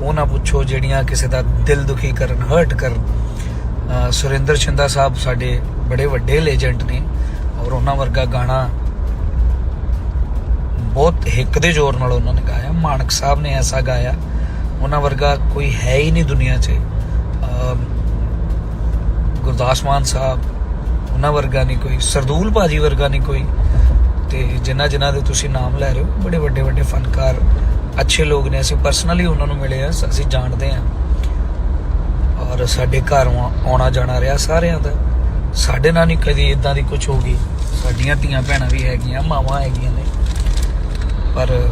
ਉਹ ਨਾ ਪੁੱਛੋ ਜਿਹੜੀਆਂ ਕਿਸੇ ਦਾ ਦਿਲ ਦੁਖੀ ਕਰਨ ਹਰਟ ਕਰਨ। ਸੁਰਿੰਦਰ ਛਿੰਦਾ ਸਾਹਿਬ ਸਾਡੇ ਬੜੇ ਵੱਡੇ ਲੇਜੈਂਟ ਨੇ ਔਰ ਉਹਨਾਂ ਵਰਗਾ ਗਾਣਾ ਬਹੁਤ ਹਿੱਕ ਦੇ ਜ਼ੋਰ ਨਾਲ ਉਹਨਾਂ ਨੇ ਗਾਇਆ। ਮਾਨਕ ਸਾਹਿਬ ਨੇ ਐਸਾ ਗਾਇਆ। ਉਹਨਾਂ ਵਰਗਾ ਕੋਈ ਹੈ ਹੀ ਨਹੀਂ ਦੁਨੀਆ 'ਚ। ਗੁਰਦਾਸ ਮਾਨ ਸਾਹਿਬ, ਉਹਨਾਂ ਵਰਗਾ ਨਹੀਂ ਕੋਈ। ਸਰਦੂਲ ਭਾਜੀ ਵਰਗਾ ਨਹੀਂ ਕੋਈ। ਤੇ ਜਿਨ੍ਹਾਂ ਜਿਨ੍ਹਾਂ ਦੇ ਤੁਸੀਂ ਨਾਮ ਲੈ ਰਹੇ ਹੋ, ਬੜੇ ਵੱਡੇ ਵੱਡੇ ਫਨਕਾਰ ਅੱਛੇ ਲੋਕ ਨੇ, ਅਸੀਂ ਪਰਸਨਲੀ ਉਹਨਾਂ ਨੂੰ ਮਿਲੇ ਆ, ਅਸੀਂ ਜਾਣਦੇ ਆ। ਔਰ ਸਾਡੇ ਘਰ ਆਉਣਾ- ਆਉਣਾ ਜਾਣਾ ਰਿਹਾ ਸਾਰਿਆਂ ਦਾ। ਸਾਡੇ ਨਾਲ ਨਹੀਂ ਕਦੀ ਇਦਾਂ ਦੀ ਕੁਝ ਹੋ ਗਈ। ਸਾਡੀਆਂ ਧੀਆਂ ਭੈਣਾਂ ਵੀ ਹੈਗੀਆਂ, ਮਾਵਾਂ ਹੈਗੀਆਂ ਨੇ। ਪਰ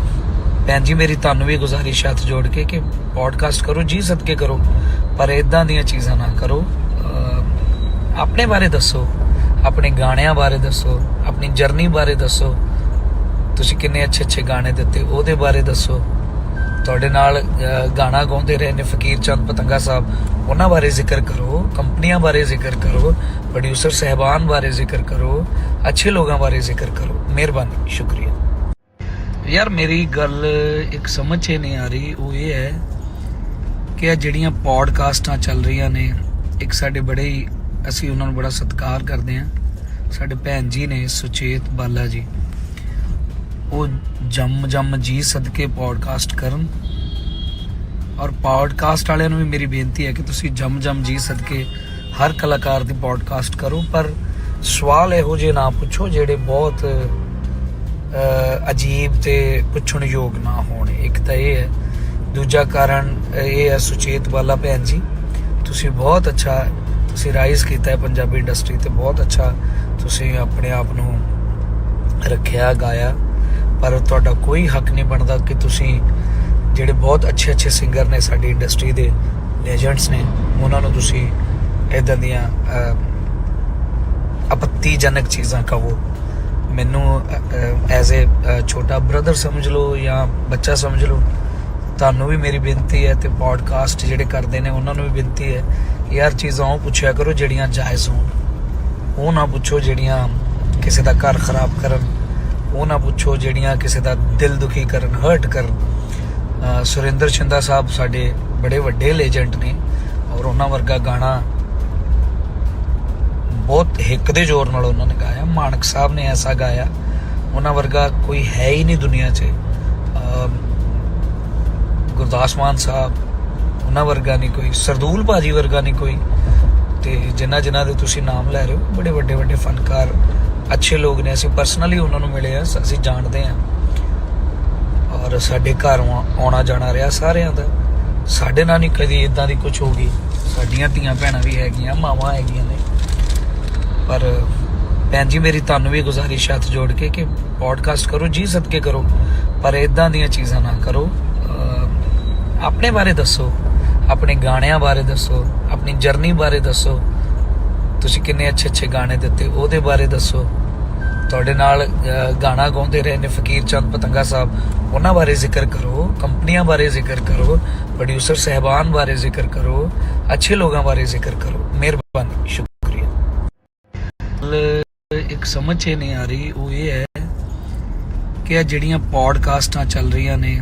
ਭੈਣ ਜੀ, ਮੇਰੀ ਤੁਹਾਨੂੰ ਵੀ ਗੁਜ਼ਾਰਿਸ਼ ਹੱਥ ਜੋੜ ਕੇ ਕਿ ਪੋਡਕਾਸਟ ਕਰੋ, ਜੀ ਸਦਕੇ ਕਰੋ। ਪਰ ਇਦਾਂ ਦੀਆਂ ਚੀਜ਼ਾਂ ਨਾ ਕਰੋ। ਆਪਣੇ ਬਾਰੇ ਦੱਸੋ। ਆਪਣੇ ਗਾਣਿਆਂ ਬਾਰੇ ਦੱਸੋ। ਆਪਣੀ ਜਰਨੀ ਬਾਰੇ ਦੱਸੋ। ਤੁਸੀਂ ਕਿੰਨੇ ਅੱਛੇ ਅੱਛੇ ਗਾਣੇ ਦਿੱਤੇ, ਉਹਦੇ ਬਾਰੇ ਦੱਸੋ। ਤੁਹਾਡੇ ਨਾਲ ਗਾਣਾ ਗਾਉਂਦੇ ਰਹੇ ਨੇ ਫਕੀਰ ਚੰਦ ਪਤੰਗਾ ਸਾਹਿਬ, ਉਹਨਾਂ ਬਾਰੇ ਜ਼ਿਕਰ ਕਰੋ, ਕੰਪਨੀਆਂ ਬਾਰੇ ਜ਼ਿਕਰ ਕਰੋ ਪ੍ਰੋਡਿਊਸਰ ਸਹਿਬਾਨ ਬਾਰੇ ਜ਼ਿਕਰ ਕਰੋ, ਅੱਛੇ ਲੋਕਾਂ ਬਾਰੇ ਜ਼ਿਕਰ ਕਰੋ। ਮਿਹਰਬਾਨੀ, ਸ਼ੁਕਰੀਆ। ਯਾਰ, ਮੇਰੀ ਗੱਲ ਇੱਕ ਸਮਝ 'ਚ ਨਹੀਂ ਆ ਰਹੀ, ਉਹ ਇਹ ਹੈ ਕਿ ਇਹ ਜਿਹੜੀਆਂ ਪੋਡਕਾਸਟਾਂ ਚੱਲ ਰਹੀਆਂ ਨੇ, ਇੱਕ ਸਾਡੇ ਬੜੇ ਹੀ, ਅਸੀਂ ਉਹਨਾਂ ਨੂੰ ਬੜਾ ਸਤਿਕਾਰ ਕਰਦੇ ਹਾਂ। ਸਾਡੇ ਭੈਣ ਜੀ ਨੇ ਸੁਚੇਤ ਬਾਲਾ ਜੀ। ਉਹ ਜੰਮ ਜੰਮ ਜੀ ਸਦਕੇ ਪੋਡਕਾਸਟ ਕਰਨ। ਔਰ ਪੋਡਕਾਸਟ ਵਾਲਿਆਂ ਨੂੰ ਵੀ ਮੇਰੀ ਬੇਨਤੀ ਹੈ ਕਿ ਤੁਸੀਂ ਜੰਮ ਜੰਮ ਜੀ ਸਦਕੇ ਹਰ ਕਲਾਕਾਰ ਦੀ ਪੋਡਕਾਸਟ ਕਰੋ, ਪਰ ਸਵਾਲ ਇਹੋ ਜਿਹੇ ਨਾ ਪੁੱਛੋ ਜਿਹੜੇ ਬਹੁਤ ਅਜੀਬ ਤੇ ਪੁੱਛਣ ਯੋਗ ਨਾ ਹੋਣ। ਇੱਕ ਤਾਂ ਇਹ ਹੈ। ਦੂਜਾ ਕਾਰਨ ਇਹ ਹੈ ਸੁਚੇਤ ਵਾਲਾ ਭੈਣ ਜੀ, ਤੁਸੀਂ ਬਹੁਤ ਅੱਛਾ ਤੁਸੀਂ ਰਾਈਜ਼ ਕੀਤਾ ਹੈ ਪੰਜਾਬੀ ਇੰਡਸਟਰੀ ਤੇ, ਬਹੁਤ ਅੱਛਾ ਤੁਸੀਂ ਆਪਣੇ ਆਪ ਨੂੰ ਰੱਖਿਆ, ਗਾਇਆ। ਪਰ ਤੁਹਾਡਾ ਕੋਈ ਹੱਕ ਨਹੀਂ ਬਣਦਾ ਕਿ ਤੁਸੀਂ ਜਿਹੜੇ ਬਹੁਤ ਅੱਛੇ ਅੱਛੇ ਸਿੰਗਰ ਨੇ ਸਾਡੀ ਇੰਡਸਟਰੀ ਦੇ ਲੈਜੈਂਡਸ ਨੇ, ਉਹਨਾਂ ਨੂੰ ਤੁਸੀਂ ਇਦਾਂ ਦੀਆਂ ਆਪੱਤੀਜਨਕ ਚੀਜ਼ਾਂ ਕਹੋ। ਮੈਨੂੰ ਐਜ਼ ਅ ਛੋਟਾ ਬ੍ਰਦਰ ਸਮਝ ਲਓ ਜਾਂ ਬੱਚਾ ਸਮਝ ਲਓ, ਤੁਹਾਨੂੰ ਵੀ ਮੇਰੀ ਬੇਨਤੀ ਹੈ ਤੇ ਪੋਡਕਾਸਟ ਜਿਹੜੇ ਕਰਦੇ ਨੇ, ਉਹਨਾਂ ਨੂੰ ਵੀ ਬੇਨਤੀ ਹੈ ਕਿ ਯਾਰ ਚੀਜ਼ਾਂ ਉਹ ਪੁੱਛਿਆ ਕਰੋ ਜਿਹੜੀਆਂ ਜਾਇਜ਼ ਹੋਣ। ਉਹ ਨਾ ਪੁੱਛੋ ਜਿਹੜੀਆਂ ਕਿਸੇ ਦਾ ਘਰ ਖਰਾਬ ਕਰਨ। ਉਹ ਨਾ ਪੁੱਛੋ ਜਿਹੜੀਆਂ ਕਿਸੇ ਦਾ ਦਿਲ ਦੁਖੀ ਕਰਨ ਹਰਟ ਕਰਨ। ਸੁਰਿੰਦਰ ਛਿੰਦਾ ਸਾਹਿਬ ਸਾਡੇ ਬੜੇ ਵੱਡੇ ਲੈਜੈਂਡ ਨੇ ਔਰ ਉਹਨਾਂ ਵਰਗਾ ਗਾਣਾ ਬਹੁਤ ਹਿੱਕ ਦੇ ਜ਼ੋਰ ਨਾਲ ਉਹਨਾਂ ਨੇ ਗਾਇਆ। ਮਾਨਕ ਸਾਹਿਬ ਨੇ ਐਸਾ ਗਾਇਆ। ਉਹਨਾਂ ਵਰਗਾ ਕੋਈ ਹੈ ਹੀ ਨਹੀਂ ਦੁਨੀਆ 'ਚ। ਗੁਰਦਾਸ ਮਾਨ ਸਾਹਿਬ, ਉਹਨਾਂ ਵਰਗਾ ਨਹੀਂ ਕੋਈ। ਸਰਦੂਲ ਭਾਜੀ ਵਰਗਾ ਨਹੀਂ ਕੋਈ। ਤੇ ਜਿਨ੍ਹਾਂ ਜਿਨ੍ਹਾਂ ਦੇ ਤੁਸੀਂ ਨਾਮ ਲੈ ਰਹੇ ਹੋ, ਬੜੇ ਵੱਡੇ ਵੱਡੇ ਫਨਕਾਰ ਅੱਛੇ ਲੋਕ ਨੇ, ਅਸੀਂ ਪਰਸਨਲੀ ਉਹਨਾਂ ਨੂੰ ਮਿਲੇ ਆ ਅਸੀਂ ਜਾਣਦੇ ਆ। ਔਰ ਸਾਡੇ ਘਰ ਆਉਣਾ- ਜਾਣਾ ਰਿਹਾ ਸਾਰਿਆਂ ਦਾ। ਸਾਡੇ ਨਾਲ ਨਹੀਂ ਕਦੀ ਇਦਾਂ ਦੀ ਕੁਝ ਹੋ ਗਈ। ਸਾਡੀਆਂ ਧੀਆਂ ਭੈਣਾਂ ਵੀ ਹੈਗੀਆਂ, ਮਾਵਾਂ ਹੈਗੀਆਂ ਨੇ। ਪਰ ਭੈਣ ਜੀ, ਮੇਰੀ ਤੁਹਾਨੂੰ ਵੀ ਗੁਜ਼ਾਰਿਸ਼ ਹੱਥ ਜੋੜ ਕੇ ਕਿ ਪੋਡਕਾਸਟ ਕਰੋ, ਜੀ ਸਦਕੇ ਕਰੋ। ਪਰ ਇਦਾਂ ਦੀਆਂ ਚੀਜ਼ਾਂ ਨਾ ਕਰੋ। ਆਪਣੇ ਬਾਰੇ ਦੱਸੋ। ਆਪਣੇ ਗਾਣਿਆਂ ਬਾਰੇ ਦੱਸੋ। ਆਪਣੀ ਜਰਨੀ ਬਾਰੇ ਦੱਸੋ। ਤੁਸੀਂ ਕਿੰਨੇ ਅੱਛੇ ਅੱਛੇ ਗਾਣੇ ਦਿੱਤੇ, ਉਹਦੇ ਬਾਰੇ ਦੱਸੋ। ਤੁਹਾਡੇ ਨਾਲ ਗਾਣਾ ਗਾਉਂਦੇ ਰਹੇ ਨੇ ਫਕੀਰ ਚੰਦ ਪਤੰਗਾ ਸਾਹਿਬ, ਉਹਨਾਂ ਬਾਰੇ ਜ਼ਿਕਰ ਕਰੋ, ਕੰਪਨੀਆਂ ਬਾਰੇ ਜ਼ਿਕਰ ਕਰੋ ਪ੍ਰੋਡਿਊਸਰ ਸਹਿਬਾਨ ਬਾਰੇ ਜ਼ਿਕਰ ਕਰੋ, ਅੱਛੇ ਲੋਕਾਂ ਬਾਰੇ ਜ਼ਿਕਰ ਕਰੋ। ਮਿਹਰਬਾਨੀ, ਸ਼ੁਕਰੀਆ। ਇੱਕ ਸਮਝ 'ਚ ਨਹੀਂ ਆ ਰਹੀ, ਉਹ ਇਹ ਹੈ ਕਿ ਇਹ ਜਿਹੜੀਆਂ ਪੋਡਕਾਸਟਾਂ ਚੱਲ ਰਹੀਆਂ ਨੇ,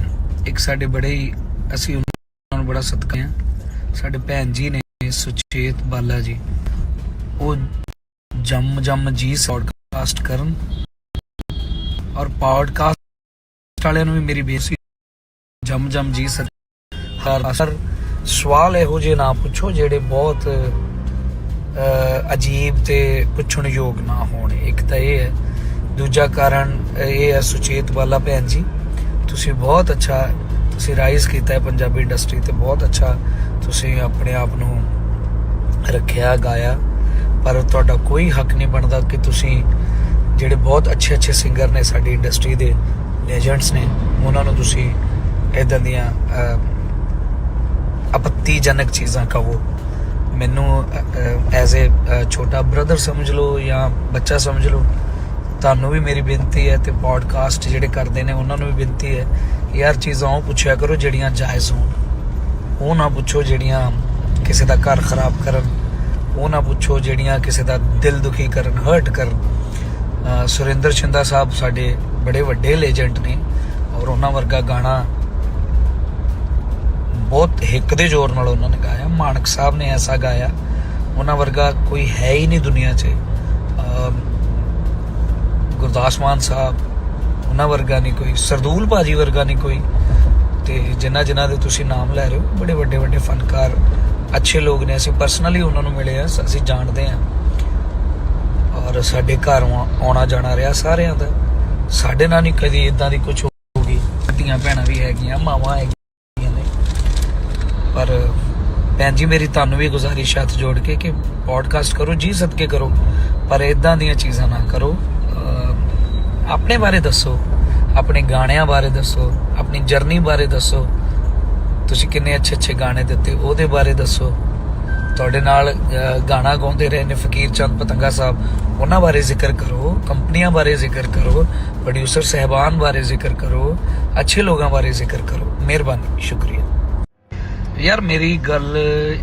ਇੱਕ ਸਾਡੇ ਬੜੇ ਹੀ, ਅਸੀਂ ਉਹਨਾਂ ਨੂੰ ਬੜਾ ਸਤਿਕਾਰ ਹਾਂ। ਸਾਡੇ ਭੈਣ ਜੀ ਨੇ, ਸੁਚੇਤ ਬਾਲਾ ਜੀ। ਉਹ ਜੰਮ ਜੰਮ ਜੀ ਪੋਡਕਾਸਟ ਕਰਨ ਔਰ ਪੋਡਕਾਸਟ ਵਾਲਿਆਂ ਨੂੰ ਵੀ ਮੇਰੀ ਬੇਨਤੀ ਜੰਮ ਜੰਮ ਜੀ ਸਦ ਹਰ ਹਰ ਸਵਾਲ ਇਹੋ ਜਿਹੇ ਨਾ ਪੁੱਛੋ ਜਿਹੜੇ ਬਹੁਤ ਅਜੀਬ ਤੇ ਪੁੱਛਣ ਯੋਗ ਨਾ ਹੋਣ। ਇੱਕ ਤਾਂ ਇਹ ਹੈ, ਦੂਜਾ ਕਾਰਨ ਇਹ ਹੈ ਸੁਚੇਤ ਵਾਲਾ ਭੈਣ ਜੀ, ਤੁਸੀਂ ਬਹੁਤ ਅੱਛਾ ਤੁਸੀਂ ਰਾਈਜ਼ ਕੀਤਾ ਹੈ ਪੰਜਾਬੀ ਇੰਡਸਟਰੀ ਤੇ, ਬਹੁਤ ਅੱਛਾ ਤੁਸੀਂ ਆਪਣੇ ਆਪ ਨੂੰ ਰੱਖਿਆ, ਗਾਇਆ। ਪਰ ਤੁਹਾਡਾ ਕੋਈ ਹੱਕ ਨਹੀਂ ਬਣਦਾ ਕਿ ਤੁਸੀਂ ਜਿਹੜੇ ਬਹੁਤ ਅੱਛੇ ਅੱਛੇ ਸਿੰਗਰ ਨੇ ਸਾਡੀ ਇੰਡਸਟਰੀ ਦੇ ਲੈਜੈਂਡਸ ਨੇ, ਉਹਨਾਂ ਨੂੰ ਤੁਸੀਂ ਇਦਾਂ ਦੀਆਂ ਆਪੱਤੀਜਨਕ ਚੀਜ਼ਾਂ ਕਹੋ। ਮੈਨੂੰ ਐਜ਼ ਅ ਛੋਟਾ ਬ੍ਰਦਰ ਸਮਝ ਲਓ ਜਾਂ ਬੱਚਾ ਸਮਝ ਲਓ, ਤੁਹਾਨੂੰ ਵੀ ਮੇਰੀ ਬੇਨਤੀ ਹੈ ਤੇ ਪੋਡਕਾਸਟ ਜਿਹੜੇ ਕਰਦੇ ਨੇ, ਉਹਨਾਂ ਨੂੰ ਵੀ ਬੇਨਤੀ ਹੈ ਯਾਰ ਚੀਜ਼ਾਂ ਉਹ ਪੁੱਛਿਆ ਕਰੋ ਜਿਹੜੀਆਂ ਜਾਇਜ਼ ਹੋਣ। ਉਹ ਨਾ ਪੁੱਛੋ ਜਿਹੜੀਆਂ ਕਿਸੇ ਦਾ ਘਰ ਖਰਾਬ ਕਰਨ। ਉਹ ਨਾ ਪੁੱਛੋ ਜਿਹੜੀਆਂ ਕਿਸੇ ਦਾ ਦਿਲ ਦੁਖੀ ਕਰਨ ਹਰਟ ਕਰਨ। ਸੁਰਿੰਦਰ ਛਿੰਦਾ ਸਾਹਿਬ ਸਾਡੇ ਬੜੇ ਵੱਡੇ ਲੇਜੈਂਟ ਨੇ ਔਰ ਉਹਨਾਂ ਵਰਗਾ ਗਾਣਾ ਬਹੁਤ ਹਿੱਕ ਦੇ ਜ਼ੋਰ ਨਾਲ ਉਹਨਾਂ ਨੇ ਗਾਇਆ। ਮਾਨਕ ਸਾਹਿਬ ਨੇ ਐਸਾ ਗਾਇਆ। ਉਹਨਾਂ ਵਰਗਾ ਕੋਈ ਹੈ ਹੀ ਨਹੀਂ ਦੁਨੀਆ 'ਚ। ਗੁਰਦਾਸ ਮਾਨ ਸਾਹਿਬ, ਉਹਨਾਂ ਵਰਗਾ ਨਹੀਂ ਕੋਈ, ਸਰਦੂਲ ਭਾਜੀ ਵਰਗਾ ਨਹੀਂ ਕੋਈ। ਤੇ ਜਿਨ੍ਹਾਂ ਜਿਨ੍ਹਾਂ ਦੇ ਤੁਸੀਂ ਨਾਮ ਲੈ ਰਹੇ ਹੋ, ਬੜੇ ਵੱਡੇ ਵੱਡੇ ਫਨਕਾਰ ਅੱਛੇ ਲੋਕ ਨੇ, ਅਸੀਂ ਪਰਸਨਲੀ ਉਹਨਾਂ ਨੂੰ ਮਿਲੇ ਆ, ਅਸੀਂ ਜਾਣਦੇ ਆ। ਔਰ ਸਾਡੇ ਘਰ ਆਉਣਾ- ਆਉਣਾ ਜਾਣਾ ਰਿਹਾ ਸਾਰਿਆਂ ਦਾ। ਸਾਡੇ ਨਾਲ ਨਹੀਂ ਕਦੀ ਇਦਾਂ ਦੀ ਕੁਝ ਹੋਊਗੀ। ਧੀਆਂ ਭੈਣਾਂ ਵੀ ਹੈਗੀਆਂ, ਮਾਵਾਂ ਹੈਗੀਆਂ ਨੇ। ਪਰ ਭੈਣ ਜੀ, ਮੇਰੀ ਤੁਹਾਨੂੰ ਵੀ ਗੁਜ਼ਾਰਿਸ਼ ਹੱਥ ਜੋੜ ਕੇ ਕਿ ਪੋਡਕਾਸਟ ਕਰੋ, ਜੀ ਸਦਕੇ ਕਰੋ। ਪਰ ਇਦਾਂ ਦੀਆਂ ਚੀਜ਼ਾਂ ਨਾ ਕਰੋ। ਆਪਣੇ ਬਾਰੇ ਦੱਸੋ। ਆਪਣੇ ਗਾਣਿਆਂ ਬਾਰੇ ਦੱਸੋ। ਆਪਣੀ ਜਰਨੀ ਬਾਰੇ ਦੱਸੋ। ਤੁਸੀਂ ਕਿੰਨੇ ਅੱਛੇ ਅੱਛੇ ਗਾਣੇ ਦਿੱਤੇ, ਉਹਦੇ ਬਾਰੇ ਦੱਸੋ। ਤੁਹਾਡੇ ਨਾਲ ਗਾਣਾ ਗਾਉਂਦੇ ਰਹੇ ਨੇ ਫਕੀਰ ਚੰਦ ਪਤੰਗਾ ਸਾਹਿਬ, ਉਹਨਾਂ ਬਾਰੇ ਜ਼ਿਕਰ ਕਰੋ, ਕੰਪਨੀਆਂ ਬਾਰੇ ਜ਼ਿਕਰ ਕਰੋ ਪ੍ਰੋਡਿਊਸਰ ਸਹਿਬਾਨ ਬਾਰੇ ਜ਼ਿਕਰ ਕਰੋ, ਅੱਛੇ ਲੋਕਾਂ ਬਾਰੇ ਜ਼ਿਕਰ ਕਰੋ। ਮਿਹਰਬਾਨੀ, ਸ਼ੁਕਰੀਆ। ਯਾਰ, ਮੇਰੀ ਗੱਲ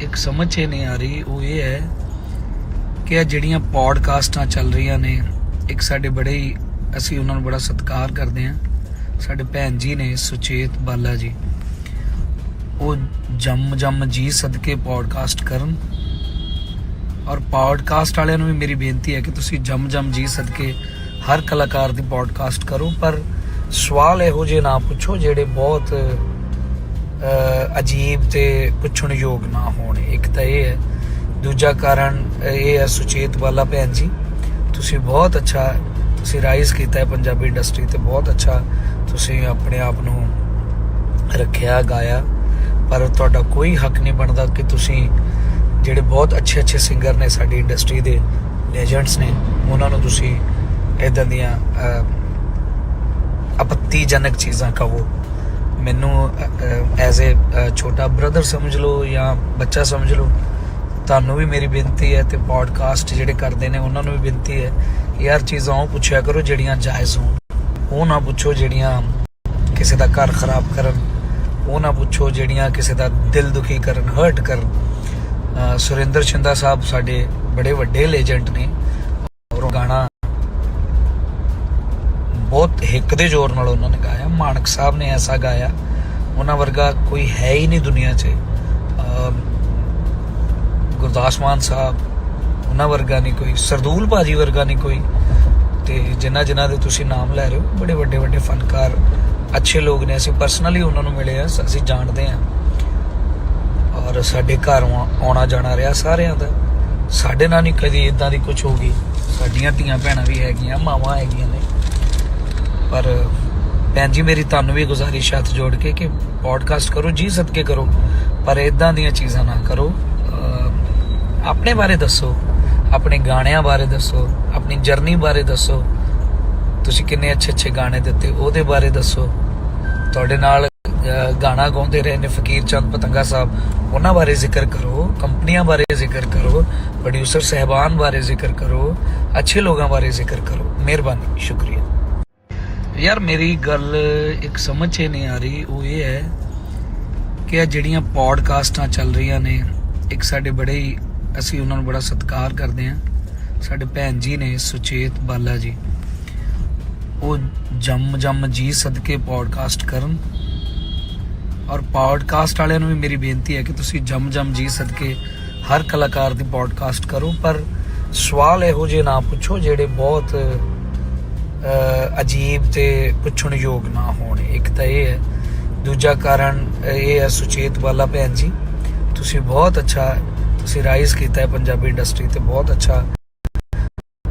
ਇੱਕ ਸਮਝ 'ਚ ਨਹੀਂ ਆ ਰਹੀ, ਉਹ ਇਹ ਹੈ ਕਿ ਇਹ ਜਿਹੜੀਆਂ ਪੋਡਕਾਸਟਾਂ ਚੱਲ ਰਹੀਆਂ ਨੇ, ਇੱਕ ਸਾਡੇ ਬੜੇ ਹੀ, ਅਸੀਂ ਉਹਨਾਂ ਨੂੰ ਬੜਾ ਸਤਿਕਾਰ ਕਰਦੇ ਹਾਂ। ਸਾਡੇ ਭੈਣ ਜੀ ਨੇ ਸੁਚੇਤ ਬਾਲਾ ਜੀ। ਉਹ ਜੰਮ ਜੰਮ ਜੀ ਸਦਕੇ ਪੋਡਕਾਸਟ ਕਰਨ। ਔਰ ਪੋਡਕਾਸਟ ਵਾਲਿਆਂ ਨੂੰ ਵੀ ਮੇਰੀ ਬੇਨਤੀ ਹੈ ਕਿ ਤੁਸੀਂ ਜੰਮ ਜੰਮ ਜੀ ਸਦਕੇ ਹਰ ਕਲਾਕਾਰ ਦੀ ਪੋਡਕਾਸਟ ਕਰੋ, ਪਰ ਸਵਾਲ ਇਹੋ ਜਿਹੇ ਨਾ ਪੁੱਛੋ ਜਿਹੜੇ ਬਹੁਤ ਅਜੀਬ ਤੇ ਪੁੱਛਣ ਯੋਗ ਨਾ ਹੋਣ। ਇੱਕ ਤਾਂ ਇਹ ਹੈ, ਦੂਜਾ ਕਾਰਨ ਇਹ ਹੈ ਸੁਚੇਤ ਵਾਲਾ ਭੈਣ ਜੀ, ਤੁਸੀਂ ਬਹੁਤ ਅੱਛਾ ਤੁਸੀਂ ਰਾਈਜ਼ ਕੀਤਾ ਹੈ ਪੰਜਾਬੀ ਇੰਡਸਟਰੀ ਤੇ, ਬਹੁਤ ਅੱਛਾ ਤੁਸੀਂ ਆਪਣੇ ਆਪ ਨੂੰ ਰੱਖਿਆ, ਗਾਇਆ। ਪਰ ਤੁਹਾਡਾ ਕੋਈ ਹੱਕ ਨਹੀਂ ਬਣਦਾ ਕਿ ਤੁਸੀਂ ਜਿਹੜੇ ਬਹੁਤ ਅੱਛੇ ਅੱਛੇ ਸਿੰਗਰ ਨੇ ਸਾਡੀ ਇੰਡਸਟਰੀ ਦੇ ਲੈਜੈਂਡਸ ਨੇ, ਉਹਨਾਂ ਨੂੰ ਤੁਸੀਂ ਇਦਾਂ ਦੀਆਂ ਆਪੱਤੀਜਨਕ ਚੀਜ਼ਾਂ ਕਹੋ। ਮੈਨੂੰ ਐਜ਼ ਅ ਛੋਟਾ ਬ੍ਰਦਰ ਸਮਝ ਲਓ ਜਾਂ ਬੱਚਾ ਸਮਝ ਲਓ, ਤੁਹਾਨੂੰ ਵੀ ਮੇਰੀ ਬੇਨਤੀ ਹੈ ਤੇ ਪੋਡਕਾਸਟ ਜਿਹੜੇ ਕਰਦੇ ਨੇ, ਉਹਨਾਂ ਨੂੰ ਵੀ ਬੇਨਤੀ ਹੈ ਕਿ ਯਾਰ ਚੀਜ਼ਾਂ ਉਹ ਪੁੱਛਿਆ ਕਰੋ ਜਿਹੜੀਆਂ ਜਾਇਜ਼ ਹੋਣ। ਉਹ ਨਾ ਪੁੱਛੋ ਜਿਹੜੀਆਂ ਕਿਸੇ ਦਾ ਘਰ ਖਰਾਬ ਕਰਨ। ਉਹ ਨਾ ਪੁੱਛੋ ਜਿਹੜੀਆਂ ਕਿਸੇ ਦਾ ਦਿਲ ਦੁਖੀ ਕਰਨ ਹਰਟ ਕਰਨ। ਸੁਰਿੰਦਰ ਛਿੰਦਾ ਸਾਹਿਬ ਸਾਡੇ ਬੜੇ ਵੱਡੇ ਲੈਜੈਂਡ ਨੇ। ਔਰ ਗਾਣਾ ਬਹੁਤ ਹਿੱਕ ਦੇ ਜ਼ੋਰ ਨਾਲ ਉਹਨਾਂ ਨੇ ਗਾਇਆ। ਮਾਨਕ ਸਾਹਿਬ ਨੇ ਐਸਾ ਗਾਇਆ, ਉਹਨਾਂ ਵਰਗਾ ਕੋਈ ਹੈ ਹੀ ਨਹੀਂ ਦੁਨੀਆ 'ਚ। ਗੁਰਦਾਸ ਮਾਨ ਸਾਹਿਬ, ਉਹਨਾਂ ਵਰਗਾ ਨਹੀਂ ਕੋਈ, ਸਰਦੂਲ ਭਾਜੀ ਵਰਗਾ ਨਹੀਂ ਕੋਈ। ਤੇ ਜਿਨ੍ਹਾਂ ਜਿਨ੍ਹਾਂ ਦੇ ਤੁਸੀਂ ਨਾਮ ਲੈ ਰਹੇ ਹੋ, ਬੜੇ ਵੱਡੇ ਵੱਡੇ ਫਨਕਾਰ ਅੱਛੇ ਲੋਕ ਨੇ, ਅਸੀਂ ਪਰਸਨਲੀ ਉਹਨਾਂ ਨੂੰ ਮਿਲੇ ਆ ਅਸੀਂ ਜਾਣਦੇ ਆ। ਔਰ ਸਾਡੇ ਘਰ ਆਉਣਾ- ਆਉਣਾ ਜਾਣਾ ਰਿਹਾ ਸਾਰਿਆਂ ਦਾ। ਸਾਡੇ ਨਾਲ ਨਹੀਂ ਕਦੀ ਇਦਾਂ ਦੀ ਕੁਝ ਗਈ। ਸਾਡੀਆਂ ਧੀਆਂ ਭੈਣਾਂ ਵੀ ਹੈਗੀਆਂ, ਮਾਵਾਂ ਹੈਗੀਆਂ ਨੇ। ਪਰ ਭੈਣ ਜੀ, ਮੇਰੀ ਤੁਹਾਨੂੰ ਵੀ ਗੁਜ਼ਾਰਿਸ਼ ਹੱਥ ਜੋੜ ਕੇ ਕਿ ਪੋਡਕਾਸਟ ਕਰੋ, ਜੀ ਸਦਕੇ ਕਰੋ। ਪਰ ਇਦਾਂ ਦੀਆਂ ਚੀਜ਼ਾਂ ਨਾ ਕਰੋ। ਆਪਣੇ ਬਾਰੇ ਦੱਸੋ। ਆਪਣੇ ਗਾਣਿਆਂ ਬਾਰੇ ਦੱਸੋ। ਆਪਣੀ ਜਰਨੀ ਬਾਰੇ ਦੱਸੋ। ਤੁਸੀਂ ਕਿੰਨੇ ਅੱਛੇ ਅੱਛੇ ਗਾਣੇ ਦਿੱਤੇ, ਉਹਦੇ ਬਾਰੇ ਦੱਸੋ। ਤੁਹਾਡੇ ਨਾਲ ਗਾਣਾ ਗਾਉਂਦੇ ਰਹੇ ਨੇ ਫਕੀਰ ਚੰਦ ਪਤੰਗਾ ਸਾਹਿਬ, ਉਹਨਾਂ ਬਾਰੇ ਜ਼ਿਕਰ ਕਰੋ, ਕੰਪਨੀਆਂ ਬਾਰੇ ਜ਼ਿਕਰ ਕਰੋ ਪ੍ਰੋਡਿਊਸਰ ਸਹਿਬਾਨ ਬਾਰੇ ਜ਼ਿਕਰ ਕਰੋ, ਅੱਛੇ ਲੋਕਾਂ ਬਾਰੇ ਜ਼ਿਕਰ ਕਰੋ। ਮਿਹਰਬਾਨੀ, ਸ਼ੁਕਰੀਆ। ਯਾਰ, ਮੇਰੀ ਗੱਲ ਇੱਕ ਸਮਝ 'ਚ ਨਹੀਂ ਆ ਰਹੀ, ਉਹ ਇਹ ਹੈ ਕਿ ਇਹ ਜਿਹੜੀਆਂ ਪੋਡਕਾਸਟਾਂ ਚੱਲ ਰਹੀਆਂ ਨੇ, ਇੱਕ ਸਾਡੇ ਬੜੇ ਹੀ, ਅਸੀਂ ਉਹਨਾਂ ਨੂੰ ਬੜਾ ਸਤਿਕਾਰ ਕਰਦੇ ਹਾਂ। ਸਾਡੇ ਭੈਣ ਜੀ ਨੇ ਸੁਚੇਤ ਬਾਲਾ ਜੀ। ਉਹ ਜੰਮ ਜੰਮ ਜੀ ਸਦਕੇ ਪੋਡਕਾਸਟ ਕਰਨ। ਔਰ ਪੋਡਕਾਸਟ ਵਾਲਿਆਂ ਨੂੰ ਵੀ ਮੇਰੀ ਬੇਨਤੀ ਹੈ ਕਿ ਤੁਸੀਂ ਜੰਮ ਜੰਮ ਜੀ ਸਦਕੇ ਹਰ ਕਲਾਕਾਰ ਦੀ ਪੋਡਕਾਸਟ ਕਰੋ। ਪਰ ਸਵਾਲ ਇਹੋ ਜਿਹੇ ਨਾ ਪੁੱਛੋ ਜਿਹੜੇ ਬਹੁਤ ਅਜੀਬ ਤੇ ਪੁੱਛਣ ਯੋਗ ਨਾ ਹੋਣ। ਇੱਕ ਤਾਂ ਇਹ ਹੈ। ਦੂਜਾ ਕਾਰਨ ਇਹ ਹੈ ਸੁਚੇਤ ਵਾਲਾ ਭੈਣ ਜੀ, ਤੁਸੀਂ ਬਹੁਤ ਅੱਛਾ ਤੁਸੀਂ ਰਾਈਜ਼ ਕੀਤਾ ਹੈ ਪੰਜਾਬੀ ਇੰਡਸਟਰੀ ਤੇ, ਬਹੁਤ ਅੱਛਾ